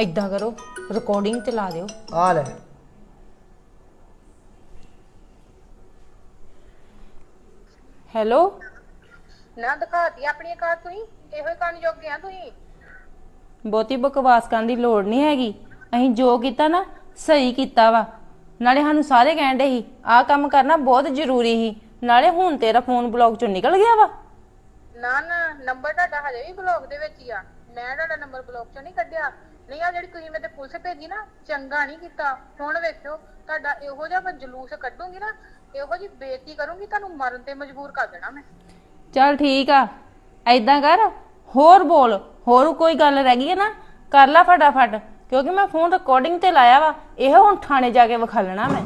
ਏਦਾਂ ਕਰੋ ਰਿਕਾਰਡਿੰਗ ਤੇ ਲਾ ਦਿਓ। ਆ ਲੈ। ਹੈਲੋ ਨਾ ਦਿਖਾਤੀ ਆਪਣੀ ਕਾਰ ਤੁਸੀਂ? ਇਹੋ ਹੀ ਕੰਨ ਜੋਗੇ ਆ ਤੁਸੀਂ? ਬਹੁਤੀ ਬਕਵਾਸ ਕਰਨ ਦੀ ਲੋੜ ਨਹੀਂ ਹੈਗੀ। ਅਸੀਂ ਜੋ ਕੀਤਾ ਨਾ ਸਹੀ ਕੀਤਾ ਵਾ। ਨਾਲੇ ਸਾਨੂੰ ਸਾਰੇ ਕਹਿੰਦੇ ਸੀ ਆਹ ਕੰਮ ਕਰਨਾ ਬਹੁਤ ਜ਼ਰੂਰੀ ਸੀ ਨਾਲੇ ਹੁਣ ਤੇਰਾ ਫੋਨ ਬਲੌਗ ਚੋਂ ਨਿਕਲ ਗਿਆ ਵਾ। ਨਾ ਨਾ ਨੰਬਰ ਤੁਹਾਡਾ ਹਜੇ ਵੀ ਬਲੌਗ ਦੇ ਵਿੱਚ ਹੀ ਆ। ਮੈਂ ਤੁਹਾਡਾ ਨੰਬਰ ਬਲੌਗ ਚੋਂ ਨਹੀਂ ਕੱਢਿਆ। ਨਹੀਂ ਆ ਜਿਹੜੀ ਤੁਸੀਂ ਮੇਰੇ ਤੇ ਪੁਲਿਸ ਭੇਜੀ ਨਾ ਚੰਗਾ ਨਹੀਂ ਕੀਤਾ। ਹੁਣ ਵੇਖਿਓ ਤੁਹਾਡਾ ਇਹੋ ਜਿਹਾ ਮੈਂ ਜਲੂਸ ਕੱਢੂੰਗੀ ਨਾ ਇਹੋ ਜੀ ਬੇਇੱਜ਼ਤੀ ਕਰੂੰਗੀ ਤੁਹਾਨੂੰ ਮਰਨ ਤੇ ਮਜਬੂਰ ਕਰ ਦੇਣਾ ਮੈਂ। ਚੱਲ ਠੀਕ ਆ ਐਦਾਂ ਕਰ ਹੋਰ ਬੋਲ ਹੋਰ ਕੋਈ ਗੱਲ ਰਹਿ ਗਈ ਹੈ ਨਾ ਕਰ ਲੈ ਫਟਾਫਟ। ਕਿਉਂਕਿ ਮੈਂ ਫੋਨ ਰਿਕਾਰਡਿੰਗ ਤੇ ਲਾਇਆ ਵਾ ਇਹ ਹੁਣ ਥਾਣੇ ਜਾ ਕੇ ਵਿਖਾਲਣਾ ਮੈਂ।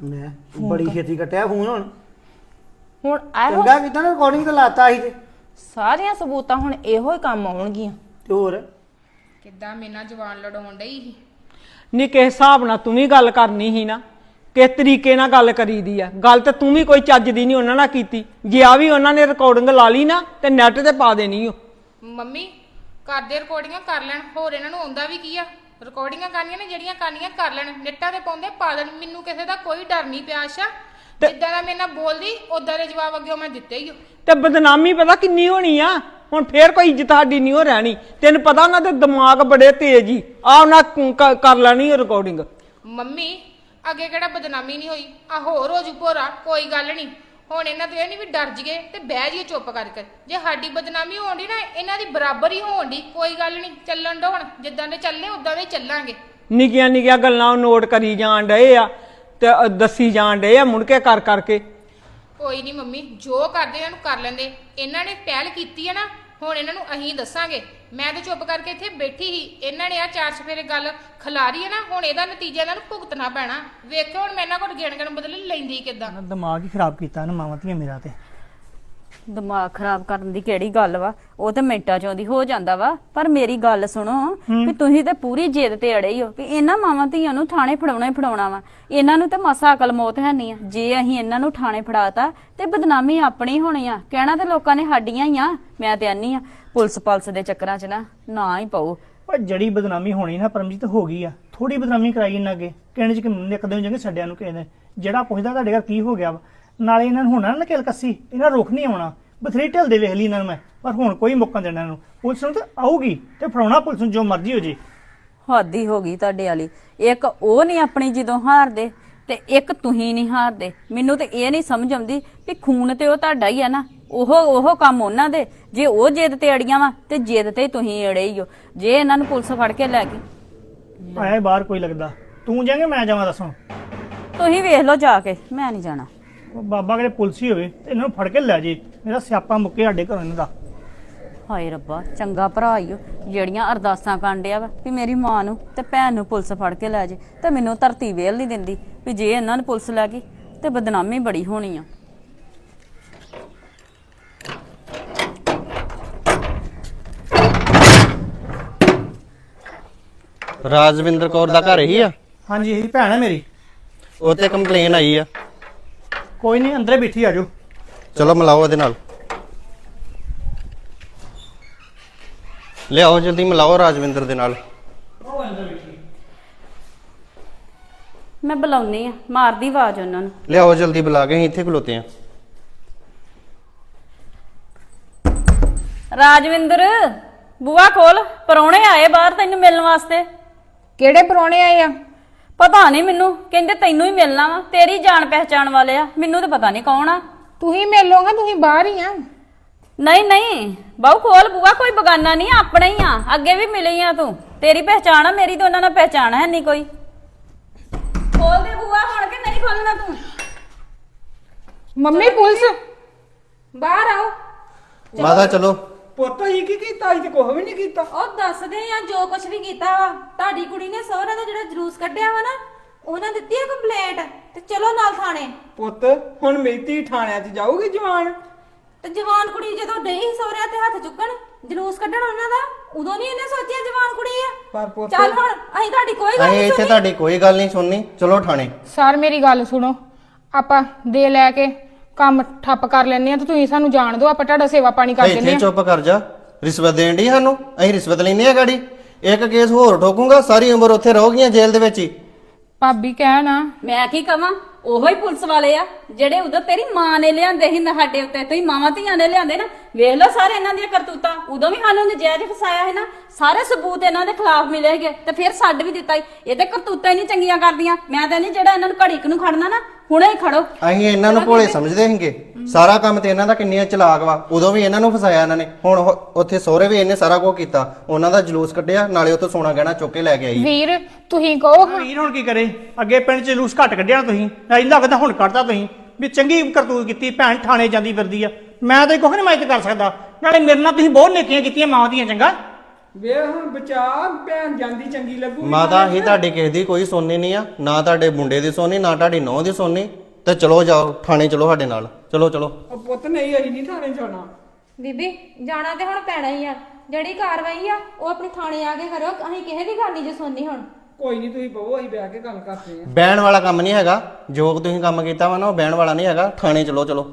ਮੈਂ ਬੜੀ ਛੇਤੀ ਕੱਟਿਆ ਫੋਨ ਹੁਣ। ਹੁਣ ਇਹੋ ਚੰਗਾ ਕੀਤਾ ਨਾ ਰਿਕਾਰਡਿੰਗ ਤੇ ਲਾਤਾ ਸੀ ਤੇ। ਸਾਰੀਆਂ ਸਬੂਤਾਂ ਹੁਣ ਇਹੋ ਹੀ ਕੰਮ ਆਉਣਗੀਆਂ। ਤੇ ਹੋਰ? ਕਿੱਦਾਂ ਮੇਰੇ ਨਾਲ ਜਵਾਨ ਲੜਾਉਣ ਡਈ ਸੀ? ਨੀ ਕਿਸ ਹਿਸਾਬ ਨਾਲ ਤੂੰ ਵੀ ਗੱਲ ਕਰਨੀ ਸੀ ਨਾ। ਕਿਸ ਤਰੀਕੇ ਨਾਲ ਗੱਲ ਕਰੀਦੀ ਆ? ਗੱਲ ਤੇ ਤੂੰ ਵੀ ਕੋਈ ਚੱਜ ਦੀ ਨਹੀਂ ਉਹਨਾਂ ਨਾਲ ਕੀਤੀ। ਜੇ ਆ ਵੀ ਉਹਨਾਂ ਨੇ ਰਿਕਾਰਡਿੰਗ ਲਾ ਲਈ ਨਾ ਤੇ ਨੈਟ ਤੇ ਪਾ ਦੇਣੀ ਓ। ਮੰਮੀ ਕਰਦੇ ਰਿਕਾਰਡਿੰਗਾਂ ਕਰ ਲੈਣ ਹੋਰ ਇਹਨਾਂ ਨੂੰ ਆਉਂਦਾ ਵੀ ਕੀ ਆ? ਰਿਕਾਰਡਿੰਗਾਂ ਕਰਨੀਆਂ ਨੇ ਜਿਹੜੀਆਂ ਕਰਨੀਆਂ ਕਰ ਲੈਣ। ਨੈਟਾਂ ਤੇ ਪਾਉਂਦੇ ਪਾ ਦੇਣ। ਮੈਨੂੰ ਕਿਸੇ ਦਾ ਕੋਈ ਡਰ ਨਹੀਂ ਪਿਆ ਆਸ਼ਾ। ਜਿੱਦਾਂ ਦਾ ਮੇਰੇ ਨਾਲ ਬੋਲਦੀ ਉਦਾਂ ਦੇ ਜਵਾਬ ਅੱਗੇ ਮੈਂ ਦਿੱਤੇ ਹੀ। ਤੇ ਬਦਨਾਮੀ ਪਤਾ ਕਿੰਨੀ ਹੋਣੀ ਆ? ਹੁਣ ਫੇਰ ਕੋਈ ਇੱਜ਼ਤ ਸਾਡੀ ਨਹੀਂ ਹੋ ਰਹਿਣੀ। ਤੈਨੂੰ ਪਤਾ ਉਹਨਾਂ ਦੇ ਦਿਮਾਗ ਬੜੇ ਤੇਜ਼ ਹੀ। ਆ ਉਹਨਾਂ ਕ- ਕਰ ਲੈਣੀ ਰਿਕਾਰਡਿੰਗ ਮੰਮੀ ਅੱਗੇ ਕਿਹੜਾ ਬਦਨਾਮੀ ਨਹੀਂ ਹੋਈ? ਆ ਹੋਰ ਹੋ ਜੂ ਭੋਰਾ ਕੋਈ ਗੱਲ ਨਹੀਂ। ਹੁਣ ਇਹਨਾਂ ਤੋਂ ਇਹ ਨਹੀਂ ਵੀ ਡਰ ਜੀਏ ਤੇ ਬਹਿ ਜੀਏ ਚੁੱਪ ਕਰਕੇ। ਜੇ ਸਾਡੀ ਬਦਨਾਮੀ ਹੋਣ ਦੀ ਨਾ ਇਹਨਾਂ ਦੀ ਬਰਾਬਰ ਹੀ ਹੋਣ ਦੀ ਕੋਈ ਗੱਲ ਨਹੀਂ ਚੱਲਣ ਦੋ ਹੁਣ ਜਿੱਦਾਂ ਦੇ ਚੱਲੇ ਉਦਾਂ ਦੇ ਚੱਲਾਂਗੇ। ਨਿੱਕੀਆਂ ਨਿੱਕੀਆਂ ਗੱਲਾਂ ਉਹ ਨੋਟ ਕਰੀ ਜਾਣ ਡਏ ਆ ਤੇ ਅ, ਦੱਸੀ ਜਾਣ ਡਏ ਆ ਮੁੜ ਕੇ ਕਰ ਕਰਕੇ। ਕੋਈ ਨਹੀਂ ਮੰਮੀ ਜੋ ਕਰਦੇ ਇਹਨਾਂ ਨੂੰ ਕਰ ਲੈਂਦੇ। ਇਹਨਾਂ ਨੇ ਪਹਿਲ ਕੀਤੀ ਹੈ ਨਾ ਹੁਣ ਇਹਨਾਂ ਨੂੰ ਅਸੀਂ ਦੱਸਾਂਗੇ। ਮੈਂ ਤੇ ਚੁੱਪ ਕਰਕੇ ਇੱਥੇ ਬੈਠੀ ਸੀ। ਇਹਨਾਂ ਨੇ ਆ ਚਾਰ ਸਫੇਰੇ ਗੱਲ ਖਿਲਾਰੀ ਹੈ ਨਾ, ਹੁਣ ਇਹਦਾ ਨਤੀਜਾ ਇਹਨਾਂ ਨੂੰ ਭੁਗਤਣਾ ਪੈਣਾ। ਵੇਖੋ ਹੁਣ ਮੈਂ ਇਹਨਾਂ ਕੋਲ ਗਿਣ ਗਿਣ ਬਦਲੇ ਲੈਂਦੀ ਕਿਦਾਂ। ਦਿਮਾਗ ਹੀ ਖਰਾਬ ਕੀਤਾ ਨਾ ਮਾਵਾਂ ਧੀਆਂ ਮੇਰਾ ਤੇ। ਦਿਮਾਗ ਖਰਾਬ ਕਰਨ ਦੀ ਕਿਹੜੀ ਗੱਲ ਵਾ? ਉਹ ਤੇ ਮਿੰਟਾਂ ਚੋਂ ਦੀ ਹੋ ਜਾਂਦਾ ਵਾ। ਪਰ ਮੇਰੀ ਗੱਲ ਸੁਣੋ ਵੀ ਤੁਸੀਂ ਤੇ ਪੂਰੀ ਜਿੱਦ ਤੇ ਅੜੇ ਹੀ ਹੋ ਵੀ ਇਹਨਾਂ ਮਾਵਾਂ ਧੀਆਂ ਨੂੰ ਥਾਣੇ ਫੜਾਉਣਾ ਹੀ ਫੜਾਉਣਾ ਵਾ। ਇਹਨਾਂ ਨੂੰ ਤੇ ਮਸਾ ਅਕਲ ਮੌਤ ਹੈ ਨਹੀਂ ਆ। ਜੇ ਅਸੀਂ ਇਹਨਾਂ ਨੂੰ ਥਾਣੇ ਫੜਾਤਾ ਤੇ ਬਦਨਾਮੀ ਆਪਣੀ ਹੋਣੀ ਆ। ਕਹਿਣਾ ਤੇ ਲੋਕਾਂ ਨੇ ਸਾਡੀਆਂ ਹੀ ਆ। ਮੈਂ ਤੇ ਆਨੀ ਆ। ਪੁਲਿਸ ਪਲਸ ਦੇ ਚੱਕਰਾਂ 'ਚ ਨਾ ਨਾ ਹੀ ਪਾਓ। ਪਰ ਜੜੀ ਬਦਨਾਮੀ ਹੋਣੀ ਨਾ ਪਰਮਜੀਤ ਹੋ ਗਈ ਆ। ਥੋੜੀ ਬਦਨਾਮੀ ਕਰਾਈ ਇਹਨਾਂ ਅੱਗੇ। ਕਹਿਣ ਚ ਕਿ ਇੱਕ ਦਿਨ ਜੰਗੇ ਛੱਡਿਆ ਨੂੰ ਕਿਸੇ ਨੇ। ਜਿਹੜਾ ਪੁੱਛਦਾ ਤੁਹਾਡੇ ਘਰ ਕੀ ਹੋ ਗਿਆ ਵਾ? ਨਾਲੇ ਇਹਨਾਂ ਨੂੰ ਹੋਣਾ ਨਾ ਕਿਲ ਕੱਸੀ ਇਹਨਾਂ ਰੁਖ ਨਹੀਂ ਆਉਣਾ। ਬਥੇਰੀ ਢਿਲਦੇ ਵੇਖ ਲਈ ਇਹਨਾਂ ਨੂੰ ਮੈਂ ਪਰ ਹੁਣ ਕੋਈ ਮੌਕਾ ਦੇਣਾ ਇਹਨਾਂ ਨੂੰ। ਪੁਲਿਸ ਨੂੰ ਤਾਂ ਆਊਗੀ ਤੇ ਫੜਾਉਣਾ ਪੁਲਿਸ ਨੂੰ ਜੋ ਮਰਜ਼ੀ ਹੋ ਜੇ। ਹੱਦ ਹੀ ਹੋ ਗਈ ਤੁਹਾਡੇ ਵਾਲੀ। ਇੱਕ ਉਹ ਨਹੀਂ ਆਪਣੀ ਜਦੋਂ ਹਾਰਦੇ ਤੇ ਇੱਕ ਤੁਸੀਂ ਨਹੀਂ ਹਾਰਦੇ। ਮੈਨੂੰ ਤੇ ਇਹ ਨਹੀਂ ਸਮਝ ਆਉਂਦੀ ਵੀ ਖੂਨ ਤੇ ਉਹ ਤੁਹਾਡਾ ਹੀ ਆ ਨਾ। ਉਹ ਉਹ ਕੰਮ ਉਹਨਾਂ ਦੇ। ਜੇ ਉਹ ਜਿੱਦ ਤੇ ਅੜੀਆਂ ਵਾ ਤੇ ਜਿੱਦ ਤੇ ਤੁਸੀਂ ਅੜੇ ਹੀ ਹੋ। ਜੇ ਇਹਨਾਂ ਨੂੰ ਪੁਲਿਸ ਫੜ ਕੇ ਲੈ ਗਈ। ਆਇਆ ਬਾਹਰ ਕੋਈ ਲੱਗਦਾ। ਤੂੰ ਜਾਏਂਗੇ ਮੈਂ ਜਾਵਾਂ ਦੱਸਣ ਤੁਸੀਂ ਵੇਖ ਲਓ ਜਾ ਕੇ ਮੈਂ ਨਹੀਂ ਜਾਣਾ। ਬਾਬਾ ਕਿਤੇ ਪੁਲਿਸ ਹੀ ਹੋਵੇ ਤੇ ਇਹਨਾਂ ਨੂੰ ਫੜ ਕੇ ਲੈ ਜੇ। ਮੇਰਾ ਸਿਆਪਾ ਮੁੱਕੇ ਸਾਡੇ ਘਰੋਂ ਇਹਨਾਂ ਦਾ। ਹਾਏ ਰੱਬਾ ਚੰਗਾ ਭਰਾ ਈ ਓ ਜਿਹੜੀਆਂ ਅਰਦਾਸਾਂ ਕਾਂਡਿਆ ਵਾ ਵੀ ਮੇਰੀ ਮਾਂ ਨੂੰ ਤੇ ਭੈਣ ਨੂੰ ਪੁਲਿਸ ਫੜ ਕੇ ਲੈ ਜੇ ਤੇ ਮੈਨੂੰ ਧਰਤੀ ਵੇਲ ਨਹੀਂ ਦਿੰਦੀ ਵੀ ਜੇ ਇਹਨਾਂ ਨੂੰ ਪੁਲਿਸ ਲੈ ਗਈ ਤੇ ਬਦਨਾਮੀ ਬੜੀ ਹੋਣੀ ਆ। ਰਾਜਵਿੰਦਰ ਕੌਰ ਦਾ ਘਰ ਹੀ ਆ? ਹਾਂਜੀ ਇਹ ਭੈਣ ਹੈ ਮੇਰੀ। ਉਹ ਤੇ ਕੰਪਲੇਨ ਆਈ ਆ। ਕੋਈ ਨਹੀਂ ਅੰਦਰੇ ਬੈਠੀ ਆ ਜਾਓ। ਚਲੋ ਮਿਲਾਓ ਉਹਦੇ ਨਾਲ। ਲਿਆਓ ਜਲਦੀ ਮਿਲਾਓ ਰਾਜਵਿੰਦਰ ਦੇ ਨਾਲ। ਮੈਂ ਬੁਲਾਉਣੀ ਆ ਮਾਰਦੀ ਆਵਾਜ਼ ਉਹਨਾਂ ਨੂੰ। ਲਿਆਓ ਜਲਦੀ ਬੁਲਾ ਕੇ ਅਸੀਂ ਇੱਥੇ ਖਲੋਤੇ ਆ। ਰਾਜਵਿੰਦਰ ਬੂਆ ਖੋਲ ਪਰੌਣੇ ਆਏ ਬਾਹਰ ਤੈਨੂੰ ਮਿਲਣ ਵਾਸਤੇ। ਕਿਹੜੇ ਪਰੋਣੇ ਆਏ ਆ? ਪਤਾ ਨਹੀਂ ਮੈਨੂੰ ਕਹਿੰਦੇ ਤੈਨੂੰ ਹੀ ਮਿਲਣਾ ਵਾ ਤੇਰੀ ਜਾਣ ਪਹਿਚਾਣ ਵਾਲੇ ਆ ਮੈਨੂੰ ਤਾਂ ਪਤਾ ਨਹੀਂ ਕੌਣ ਆ। ਤੁਸੀਂ ਮਿਲੋਗਾ ਤੁਸੀਂ ਬਾਹਰ ਹੀ ਆ। ਨਹੀਂ ਨਹੀਂ ਬਾਹੂ ਖੋਲ ਬੂਆ ਕੋਈ ਬਗਾਨਾ ਨਹੀਂ ਆਪਣਾ ਹੀ ਆ ਅੱਗੇ ਵੀ ਮਿਲੀ ਆ ਤੂੰ। ਤੇਰੀ ਪਹਿਚਾਣ ਆ ਮੇਰੀ ਤਾਂ ਉਹਨਾਂ ਨਾਲ ਪਹਿਚਾਣ ਹੈ ਨਹੀਂ ਕੋਈ। ਖੋਲ ਦੇ ਬੂਆ ਹੁਣ ਕਿ ਨਹੀਂ ਖੋਲਣਾ ਤੂੰ? Mummy police. ਬਾਹਰ ਆਓ। ਮਾਤਾ ਚਲੋ। ਪੁੱਤ ਹੀ ਕੀ ਕੀਤਾ? ਅਸੀਂ ਤੇ ਕੁਝ ਵੀ ਨਹੀਂ ਕੀਤਾ। ਉਹ ਦੱਸਦੇ ਆ ਜੋ ਕੁਝ ਵੀ ਕੀਤਾ ਵਾ। ਤੁਹਾਡੀ ਕੁੜੀ ਨੇ ਸਹੁਰੇ ਦਾ ਜਿਹੜਾ ਜਲੂਸ ਕੱਢਿਆ ਵਾ ਨਾ ਉਹਨਾਂ ਦਿੱਤੀ ਆ ਕੰਪਲੇਂਟ ਤੇ ਚਲੋ ਨਾਲ ਥਾਣੇ। ਪੁੱਤ ਹੁਣ ਮੇਤੀ ਥਾਣਿਆਂ 'ਚ ਜਾਊਗੀ ਜਵਾਨ? ਤੇ ਜਵਾਨ ਕੁੜੀ ਜਦੋਂ ਡਈ ਸੀ ਸਹੁਰਿਆਂ ਤੇ ਹੱਥ ਚੁੱਕਣ ਜਲੂਸ ਕੱਢਣ ਉਹਨਾਂ ਦਾ ਉਦੋਂ ਨਹੀਂ ਇਹਨੇ ਸੋਚਿਆ ਜਵਾਨ ਕੁੜੀ ਆ? ਪਰ ਪੁੱਤ ਚੱਲ ਹੁਣ ਅਸੀਂ ਤੁਹਾਡੀ ਕੋਈ ਗੱਲ ਅਸੀਂ ਨਹੀਂ ਇੱਥੇ ਸੁਣੀ ਤੁਹਾਡੀ ਕੋਈ ਗੱਲ ਨਹੀਂ ਸੁਣਨੀ। ਚਲੋ ਥਾਣੇ। ਸਰ ਮੇਰੀ ਗੱਲ ਸੁਣੋ। ਆਪਾਂ ਦੇ ਲੈ ਕੇ ਕੰਮ ਠੱਪ ਕਰ ਲੈਣੇ ਆ ਤੇ ਤੁਸੀਂ ਸਾਨੂੰ ਜਾਣ ਦਿਓ ਆਪਾਂ ਤੁਹਾਡਾ ਸੇਵਾ ਪਾਣੀ ਕਰ ਦਿੰਦੇ ਇੱਥੇ ਆ ਚੁੱਪ ਕਰ ਜਾ। ਰਿਸ਼ਵਤ ਦੇਣ ਦੀ ਸਾਨੂੰ? ਅਸੀਂ ਰਿਸ਼ਵਤ ਲੈਨੇ ਆ ਗਾੜੀ। ਇੱਕ ਕੇਸ ਹੋਰ ਠੋਕੂਗਾ ਸਾਰੀ ਉਮਰ ਉੱਥੇ ਰਹੋਗੀਆਂ ਜੇਲ੍ਹ ਦੇ ਵਿੱਚ ਹੀ। ਭਾਬੀ ਕਹਿ ਨਾ। ਮੈਂ ਕੀ ਕਵਾਂ? ਉਹੋ ਹੀ ਪੁਲਿਸ ਵਾਲੇ ਆ ਜਿਹੜੇ ਉਦੋਂ ਤੇਰੀ ਮਾਂ ਨੇ ਲਿਆਂਦੇ ਸੀ ਸਾਡੇ ਉੱਤੇ। ਤੁਸੀਂ ਮਾਵਾਂ ਧੀਆਂ ਨੇ ਲਿਆਂਦੇ ਨਾ। ਵੇਖ ਲਓ ਸਾਰੇ ਇਹਨਾਂ ਦੀਆਂ ਕਰਤੂਤਾਂ। ਉਦੋਂ ਵੀ ਸਾਨੂੰ ਨਜਾਇਜ਼ ਫਸਾਇਆ ਹੈ ਨਾ। ਸਾਰੇ ਸਬੂਤ ਇਹਨਾਂ ਦੇ ਖਿਲਾਫ ਮਿਲੇਗੇ ਤੇ ਫਿਰ ਛੱਡ ਵੀ ਦਿੱਤਾ ਈ ਇਹ ਤੇ ਕਰਤੂਤਾਂ ਹੀ ਨਹੀਂ ਚੰਗੀਆਂ ਕਰਦੀਆਂ। ਮੈਂ ਤਾਂ ਨਹੀਂ ਜਿਹੜਾ ਇਹਨਾਂ ਨੂੰ ਘੜੀ ਕੁ ਨੂੰ ਖੜਨਾ ਨਾ ਹੁਣੇ ਹੀ ਖੜੋ। ਅਸੀਂ ਇਹਨਾਂ ਨੂੰ ਭੋਲੇ ਸਮਝਦੇ ਸੀਗੇ। ਸਾਰਾ ਕੰਮ ਤੇ ਇਹਨਾਂ ਦਾ ਕਿੰਨੀਆਂ ਚਲਾਕ ਵਾ। ਉਦੋਂ ਵੀ ਇਹਨਾਂ ਨੂੰ ਫਸਾਇਆ ਇਹਨਾਂ ਨੇ। ਹੁਣ ਉਹ- ਉੱਥੇ ਸਹੁਰੇ ਵੀ ਇਹਨੇ ਸਾਰਾ ਕੁਝ ਕੀਤਾ। ਉਹਨਾਂ ਦਾ ਜਲੂਸ ਕੱਢਿਆ ਨਾਲੇ ਉੱਥੋਂ ਸੋਨਾ ਗਹਿਣਾ ਚੁੱਕ ਕੇ ਲੈ ਕੇ ਆਈ। ਵੀਰ ਤੁਸੀਂ ਕਹੋ। ਹਾਂ। ਵੀਰ ਹੁਣ ਕੀ ਕਰੇ? ਅੱਗੇ ਪਿੰਡ 'ਚ ਲੂਸ ਘੱਟ ਕੱਢਿਆ ਤੁਸੀਂ। ਇੰਦਾ ਕਹਿੰਦਾ ਹੁਣ ਕੱਢਦਾ ਤੁਸੀਂ। ਵੀ ਚੰਗੀ ਕਰਤੂਤ ਕੀਤੀ ਭੈਣ ਥਾਣੇ ਜਾਂਦੀ ਫਿਰਦੀ ਆ। ਮੈਂ ਤਾਂ ਕੁਝ ਨਹੀਂ ਮੈਂ ਤੇ ਕਰ ਸਕਦਾ। ਨਾਲੇ ਮੇਰੇ ਨਾਲ ਤੁਸੀਂ ਬਹੁਤ ਨੇਕੀਆਂ ਕੀਤੀਆਂ ਮਾਂ ਦੀਆਂ ਚੰਗਾ। ਵੇ ਹੁਣ ਬਚਾ ਭੈਣ ਜਾਂਦੀ ਚੰਗੀ ਲੱਗੂ ਮਾਤਾ ਹੀ ਤੁਹਾਡੀ ਕਿਸੇ ਦੀ ਕੋਈ ਸੁਣਨੀ ਨਹੀਂ ਆ ਨਾ ਤੁਹਾਡੇ ਮੁੰਡੇ ਦੀ ਸੁਣਨੀ ਨਾ ਤੁਹਾਡੀ ਨੌਂ ਦੀ ਸੁਣਨੀ। ਤੇ ਚਲੋ ਜਾਓ ਥਾਣੇ ਚਲੋ ਸਾਡੇ ਨਾਲ। ਚਲੋ ਚਲੋ। ਉਹ ਪੁੱਤ ਨਹੀਂ ਅਸੀਂ ਨਹੀਂ ਥਾਣੇ ਜਾਣਾ। ਬੀਬੀ ਜਾਣਾ ਤੇ ਹੁਣ ਪੈਣਾ ਹੀ ਆ। ਜਿਹੜੀ ਕਾਰਵਾਈ ਆ ਉਹ ਆਪਣੀ ਥਾਣੇ ਆ ਕੇ ਕਰੋ ਅਸੀਂ ਕਿਸੇ ਦੀ ਗੱਲ ਨਹੀਂ ਜੇ ਸੁਣਨੀ ਹੁਣ। ਕੋਈ ਨਹੀਂ ਤੁਸੀਂ ਬਹੋ ਅਸੀਂ ਬਹਿ ਕੇ ਗੱਲ ਕਰਦੇ ਆ ਬਹਿਣ ਵਾਲਾ ਕੰਮ ਨਹੀਂ ਹੈਗਾ। ਜੋ ਤੁਸੀਂ ਕੰਮ ਕੀਤਾ ਵਾ ਨਾ ਉਹ ਬਹਿਣ ਵਾਲਾ ਨਹੀਂ ਹੈਗਾ। ਥਾਣੇ ਚਲੋ ਚਲੋ।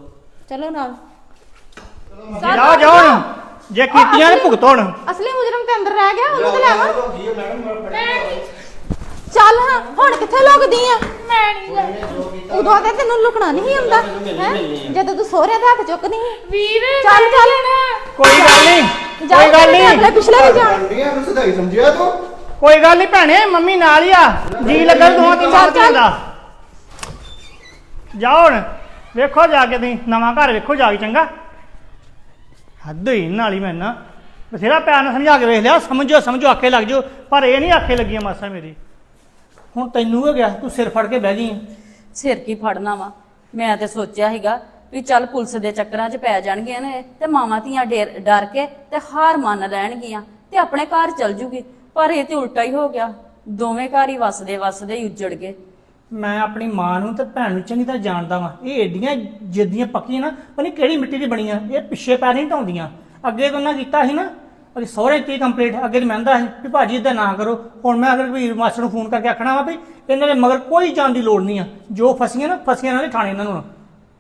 ਚਲੋ ਨਾਲ। ਜਾ ਜਾਓ ਹੁਣ। ਜੇ ਕੀਤੀਆਂ ਨੇ ਭੁਗਤੋ ਹੁਣ। ਅਸਲੀ ਮੁਜਰਮ ਤੇ ਅੰਦਰ ਰਹਿ ਗਿਆ ਉਹਨੂੰ ਤੇ ਲੈਵਾ ਚੱਲ ਹਾਂ ਹੁਣ ਕਿੱਥੇ ਲੁਕਦੀ ਆ? ਮੈਂ ਨਹੀਂ ਉਦੋਂ ਤੇ ਤੈਨੂੰ ਲੁਕਣਾ ਨਹੀਂ ਹੁੰਦਾ ਹੈ? ਜਦੋਂ ਤੂੰ ਸਹੁਰੇ ਦੇ ਹੱਥ ਚੁੱਕਦੀ ਵੀਰ ਚੱਲ ਚੱਲ। ਕੋਈ ਗੱਲ ਨਹੀਂ ਜਾ ਕੋਈ ਗੱਲ ਅਗਲੇ ਨਹੀਂ। ਪਿਛਲੇ ਵੀ ਜਾਣ। ਗੰਡੀਆਂ ਨੂੰ ਸਦਾਈ ਸਮਝਿਆ ਤੂੰ? ਕੋਈ ਗੱਲ ਨਹੀਂ ਭੈਣੇ ਮੰਮੀ ਨਾਲ ਹੀ ਆ। ਜੀ ਲੱਗਾ ਦੋਹਾਂ ਤਿੰਨ ਚੱਲ, ਦਾ ਜਾਓ ਹੁਣ ਵੇਖੋ ਜਾ ਕੇ ਤੁਸੀਂ ਨਵਾਂ ਘਰ ਵੇਖੋ ਜਾ ਕੇ ਚੰਗਾ। ਹੱਦ ਹੀ ਨਾਲ ਹੀ ਮੈਂ ਨਾ ਬਥੇਰਾ ਪਿਆਰ ਨਾਲ ਸਮਝਾ ਕੇ ਵੇਖ ਲਿਆ, ਸਮਝੋ ਸਮਝੋ, ਆਖੇ ਲੱਗ ਜਾਓ, ਪਰ ਇਹ ਨਹੀਂ ਆਖੇ ਲੱਗੀਆਂ ਮਾਸਾ ਮੇਰੀ। ਹੁਣ ਤੈਨੂੰ ਹੋ ਗਿਆ, ਤੂੰ ਸਿਰ ਫੜ ਕੇ ਬਹਿ ਗਈ ਸਿਰ ਕੀ ਫੜਨਾ ਵਾ? ਮੈਂ ਤੇ ਸੋਚਿਆ ਸੀਗਾ ਵੀ ਚੱਲ ਪੁਲਿਸ ਦੇ ਚੱਕਰਾਂ 'ਚ ਪੈ ਜਾਣਗੀਆਂ ਨੇ, ਤੇ ਮਾਵਾਂ ਧੀਆਂ ਡੇਰ- ਡਰ ਕੇ ਤੇ ਹਾਰ ਮੰਨ ਲੈਣਗੀਆਂ, ਤੇ ਆਪਣੇ ਘਰ ਚਲ ਜੂਗੀ। ਪਰ ਇਹ ਤੇ ਉਲਟਾ ਹੀ ਹੋ ਗਿਆ। ਦੋਵੇਂ ਘਰ ਹੀ ਵਸਦੇ ਵਸਦੇ ਹੀ ਉੱਜੜ ਗਏ। ਮੈਂ ਆਪਣੀ ਮਾਂ ਨੂੰ ਤੇ ਭੈਣ ਨੂੰ ਚੰਗੀ ਤਰ੍ਹਾਂ ਜਾਣਦਾ ਵਾਂ। ਇਹ ਏਡੀਆਂ ਜਿੱਦੀਆਂ ਪੱਕੀਆਂ ਨਾ, ਪਤਾ ਨਹੀਂ ਕਿਹੜੀ ਮਿੱਟੀ ਦੀ ਬਣੀਆਂ, ਇਹ ਪਿੱਛੇ ਪੈਰ ਨਹੀਂ ਢਾਉਂਦੀਆਂ। ਅੱਗੇ ਤਾਂ ਉਹਨਾਂ ਕੀਤਾ ਸੀ ਨਾ ਅਗੇ ਸਹੁਰੇ ਕੀ ਕੰਪਲੀਟ ਅੱਗੇ ਤਾਂ ਮਹਿੰਦਾ ਸੀ ਵੀ ਭਾਜੀ ਇਦਾਂ ਨਾ ਕਰੋ। ਹੁਣ ਮੈਂ ਅਗਰ ਵੀਰ ਮਾਸਟਰ ਨੂੰ ਫੋਨ ਕਰਕੇ ਆਖਣਾ ਵਾ ਵੀ ਇਹਨਾਂ ਦੇ ਮਗਰ ਕੋਈ ਜਾਣ ਦੀ ਲੋੜ ਨਹੀਂ ਆ। ਜੋ ਫਸੀਆਂ ਨਾ, ਫਸੀਆਂ ਨਾਲ ਹੀ ਠਾਣੇ ਇਹਨਾਂ ਨੂੰ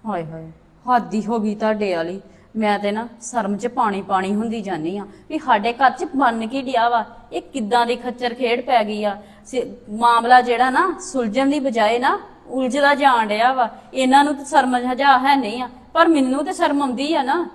ਹਾਏ ਹਾਏ, ਹਾਦੀ ਹੋ ਗਈ ਤੁਹਾਡੇ ਵਾਲੀ। ਮੈਂ ਤੇ ਨਾ ਸ਼ਰਮ 'ਚ ਪਾਣੀ ਪਾਣੀ ਹੁੰਦੀ ਜਾਨੀ ਆ ਵੀ ਸਾਡੇ ਘਰ 'ਚ ਬਣ ਕੀ ਡਿਆ ਵਾ ਇਹ ਕਿੱਦਾਂ ਦੀ ਖੱਚਰ ਖੇਡ ਪੈ ਗਈ ਆ? ਸੇ- ਮਾਮਲਾ ਜਿਹੜਾ ਨਾ ਸੁਲਝਣ ਦੀ ਬਜਾਏ ਨਾ ਉਲਝਦਾ ਜਾਣ ਡਿਆ ਵਾ। ਇਹਨਾਂ ਨੂੰ ਤਾਂ ਸ਼ਰਮ ਹਜਾ ਹੈ ਨਹੀਂ ਆ ਪਰ ਮੈਨੂੰ ਤੇ ਸ਼ਰਮ ਆਉਂਦੀ ਆ ਨਾ।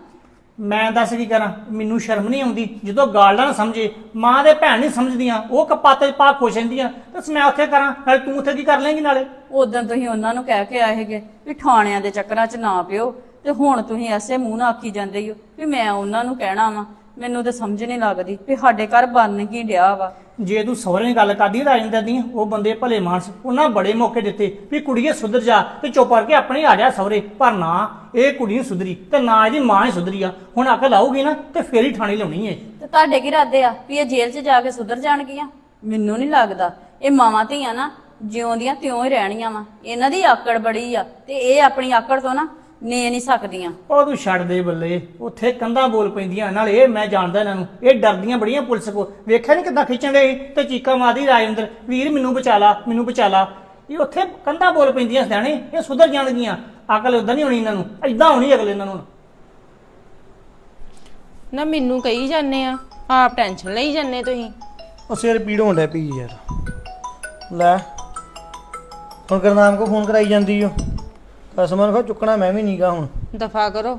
ਮੈਂ ਦੱਸ ਕੀ ਕਰਾਂ? ਮੈਨੂੰ ਸ਼ਰਮ ਨਹੀਂ ਆਉਂਦੀ। ਜਦੋਂ ਗਾਲ ਨਾ ਸਮਝੇ ਮਾਂ ਦੇ ਭੈਣ ਨਹੀਂ ਸਮਝਦੀਆਂ ਉਹ ਕਪਾਤੇ ਪਾ ਖੁਸ਼ ਰਹਿੰਦੀਆਂ। ਤੇ ਮੈਂ ਉੱਥੇ ਕਰਾਂ? ਨਾਲੇ ਤੂੰ ਉੱਥੇ ਕੀ ਕਰ ਲੇਂਗੀ ਨਾਲੇ? ਉਦੋਂ ਤੁਸੀਂ ਉਹਨਾਂ ਨੂੰ ਕਹਿ ਕੇ ਆਏ ਹੈਗੇ ਵੀ ਥਾਣਿਆਂ ਦੇ ਚੱਕਰਾਂ 'ਚ ਨਾ ਪਿਓ। ਤੇ ਹੁਣ ਤੁਸੀਂ ਐਸੇ ਮੂੰਹ ਨਾਲ ਆਖੀ ਜਾਂਦੇ ਹੋ ਵੀ ਮੈਂ ਉਹਨਾਂ ਨੂੰ ਕਹਿਣਾ ਵਾ ਮੈਨੂੰ ਤਾਂ ਸਮਝ ਨਹੀਂ ਲੱਗਦੀ ਵੀ ਸਾਡੇ ਘਰ ਬਣ ਕੀ ਡਿਆ ਵਾ। ਜੇ ਤੂੰ ਸਹੁਰੇ ਗੱਲ ਕਰਦੀ ਰਾਜਿੰਦਰ ਦੀ ਉਹ ਬੰਦੇ ਭਲੇ ਮਾਨਸ ਉਹਨਾਂ ਬੜੇ ਮੌਕੇ ਦਿੱਤੇ ਵੀ ਕੁੜੀਏ ਸੁਧਰ ਜਾ ਤੇ ਚੁੱਪ ਕਰਕੇ ਆਪਣੇ ਆ ਜਾ ਸਹੁਰੇ ਪਰ ਨਾ ਇਹ ਕੁੜੀ ਨਹੀਂ ਸੁਧਰੀ ਤੇ ਨਾ ਇਹਦੀ ਮਾਂ ਹੀ ਸੁਧਰੀ ਆ। ਹੁਣ ਅਕਲ ਆਊਗੀ ਨਾ ਤੇ ਫੇਰ ਹੀ ਥਾਣੇ ਲਾਉਣੀ ਏ। ਤੇ ਤੁਹਾਡੇ ਕੀ ਇਰਾਦੇ ਆ ਵੀ ਇਹ ਜੇਲ੍ਹ 'ਚ ਜਾ ਕੇ ਸੁਧਰ ਜਾਣਗੀਆਂ? ਮੈਨੂੰ ਨਹੀਂ ਲੱਗਦਾ। ਇਹ ਮਾਵਾਂ ਧੀਆਂ ਨਾ ਜਿਉਂ ਦੀਆਂ ਤਿਉਂ ਹੀ ਰਹਿਣੀਆਂ ਵਾ। ਇਹਨਾਂ ਦੀ ਆਕੜ ਬੜੀ ਆ ਤੇ ਇਹ ਆਪਣੀ ਆਕੜ ਤੋਂ ਨਾ ਨੇ ਨਹੀਂ ਸਕਦੀਆਂ। ਉਹ ਤੂੰ ਛੱਡ ਦੇ ਬੱਲੇ। ਉੱਥੇ ਕੰਧਾਂ ਬੋਲ ਪੈਂਦੀਆਂ ਨਾਲ ਇਹ ਮੈਂ ਜਾਣਦਾ ਇਹਨਾਂ ਨੂੰ। ਇਹ ਡਰਦੀਆਂ ਬੜੀਆਂ ਪੁਲਿਸ ਕੋ ਵੇਖਿਆ ਨਹੀਂ ਕਿੱਦਾਂ ਖਿੱਚਣ ਦੇ ਤੇ ਚੀਕਾਂ ਮਾਰਦੀ ਰਾਜਿੰਦਰ ਵੀਰ ਮੈਨੂੰ ਬਚਾ ਲਾ ਮੈਨੂੰ ਬਚਾ ਲਾ। ਇਹ ਉੱਥੇ ਕੰਧਾਂ ਬੋਲ ਪੈਂਦੀਆਂ ਸਿਆਣੇ ਇਹ ਸੁਧਰ ਜਾਣਗੀਆਂ ਅਕਲ ਉਦਾਂ ਨਹੀਂ ਹੋਣੀ ਇਹਨਾਂ ਨੂੰ ਐਦਾਂ ਹੋਣੀ ਅਗਲੇ ਇਹਨਾਂ ਨੂੰ। ਨਾ ਮੈਨੂੰ ਕਹੀ ਜਾਂਦੇ ਆ ਆਪ ਟੈਨਸ਼ਨ ਲਈ ਜਾਂਦੇ ਤੁਸੀਂ। ਉਹ ਸਿਰ ਪੀੜ ਹੋਣ ਪਈ ਯਾਰ। ਲੈ ਹੁਣ ਗੁਰਨਾਮ ਕੋ ਫੋਨ ਕਰਾਈ ਜਾਂਦੀ ਓ। ਕਸਮਾਂ ਨੂੰ ਚੁੱਕਣਾ ਮੈਂ ਵੀ ਨਹੀਂਗਾ ਹੁਣ। ਦਫਾ ਕਰੋ।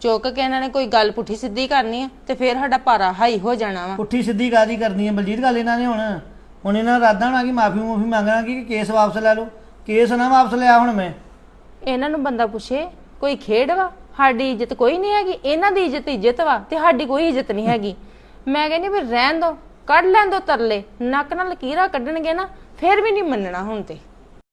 ਚੁੱਕ ਕੇ ਇਹਨਾਂ ਨੇ ਕੋਈ ਗੱਲ ਪੁੱਠੀ ਸਿੱਧੀ ਕਰਨੀ ਆ ਤੇ ਫੇਰ ਸਾਡਾ ਪਾਰਾ ਹਾਈ ਹੋ ਜਾਣਾ ਵਾ। ਪੁੱਠੀ ਸਿੱਧੀ ਕਾਦੀ ਕਰਨੀ ਹੈ ਬਲਜੀਤ ਗੱਲ ਇਹਨਾਂ ਨੇ ਹੁਣ। ਹੁਣ ਇਹਨਾਂ ਦਾ ਇਰਾਦਾ ਹੋਣਾ ਕਿ ਮਾਫੀ ਮੂਫੀ ਮੰਗਣਾ ਕਿ ਕੇਸ ਵਾਪਸ ਲੈ ਲਓ। ਕੇਸ ਨਾ ਵਾਪਸ ਲਿਆ ਹੁਣ ਮੈਂ। ਇਹਨਾਂ ਨੂੰ ਬੰਦਾ ਪੁੱਛੇ ਕੋਈ ਖੇਡ ਵਾ? ਸਾਡੀ ਇੱਜ਼ਤ ਕੋਈ ਨਹੀਂ ਹੈਗੀ। ਇਹਨਾਂ ਦੀ ਇੱਜ਼ਤ ਇੱਜ਼ਤ ਵਾ ਤੇ ਸਾਡੀ ਕੋਈ ਇੱਜ਼ਤ ਨਹੀਂ ਹੈਗੀ। ਮੈਂ ਕਹਿੰਦੀ ਵੀ ਰਹਿਣ ਦੋ ਕੱਢ ਲੈਣ ਦੋ ਤਰਲੇ। ਨੱਕ ਨਾਲ ਲਕੀਰਾਂ ਕੱਢਣਗੇ ਨਾ ਫੇਰ ਵੀ ਨਹੀਂ ਮੰਨਣਾ ਹੁਣ ਤੇ।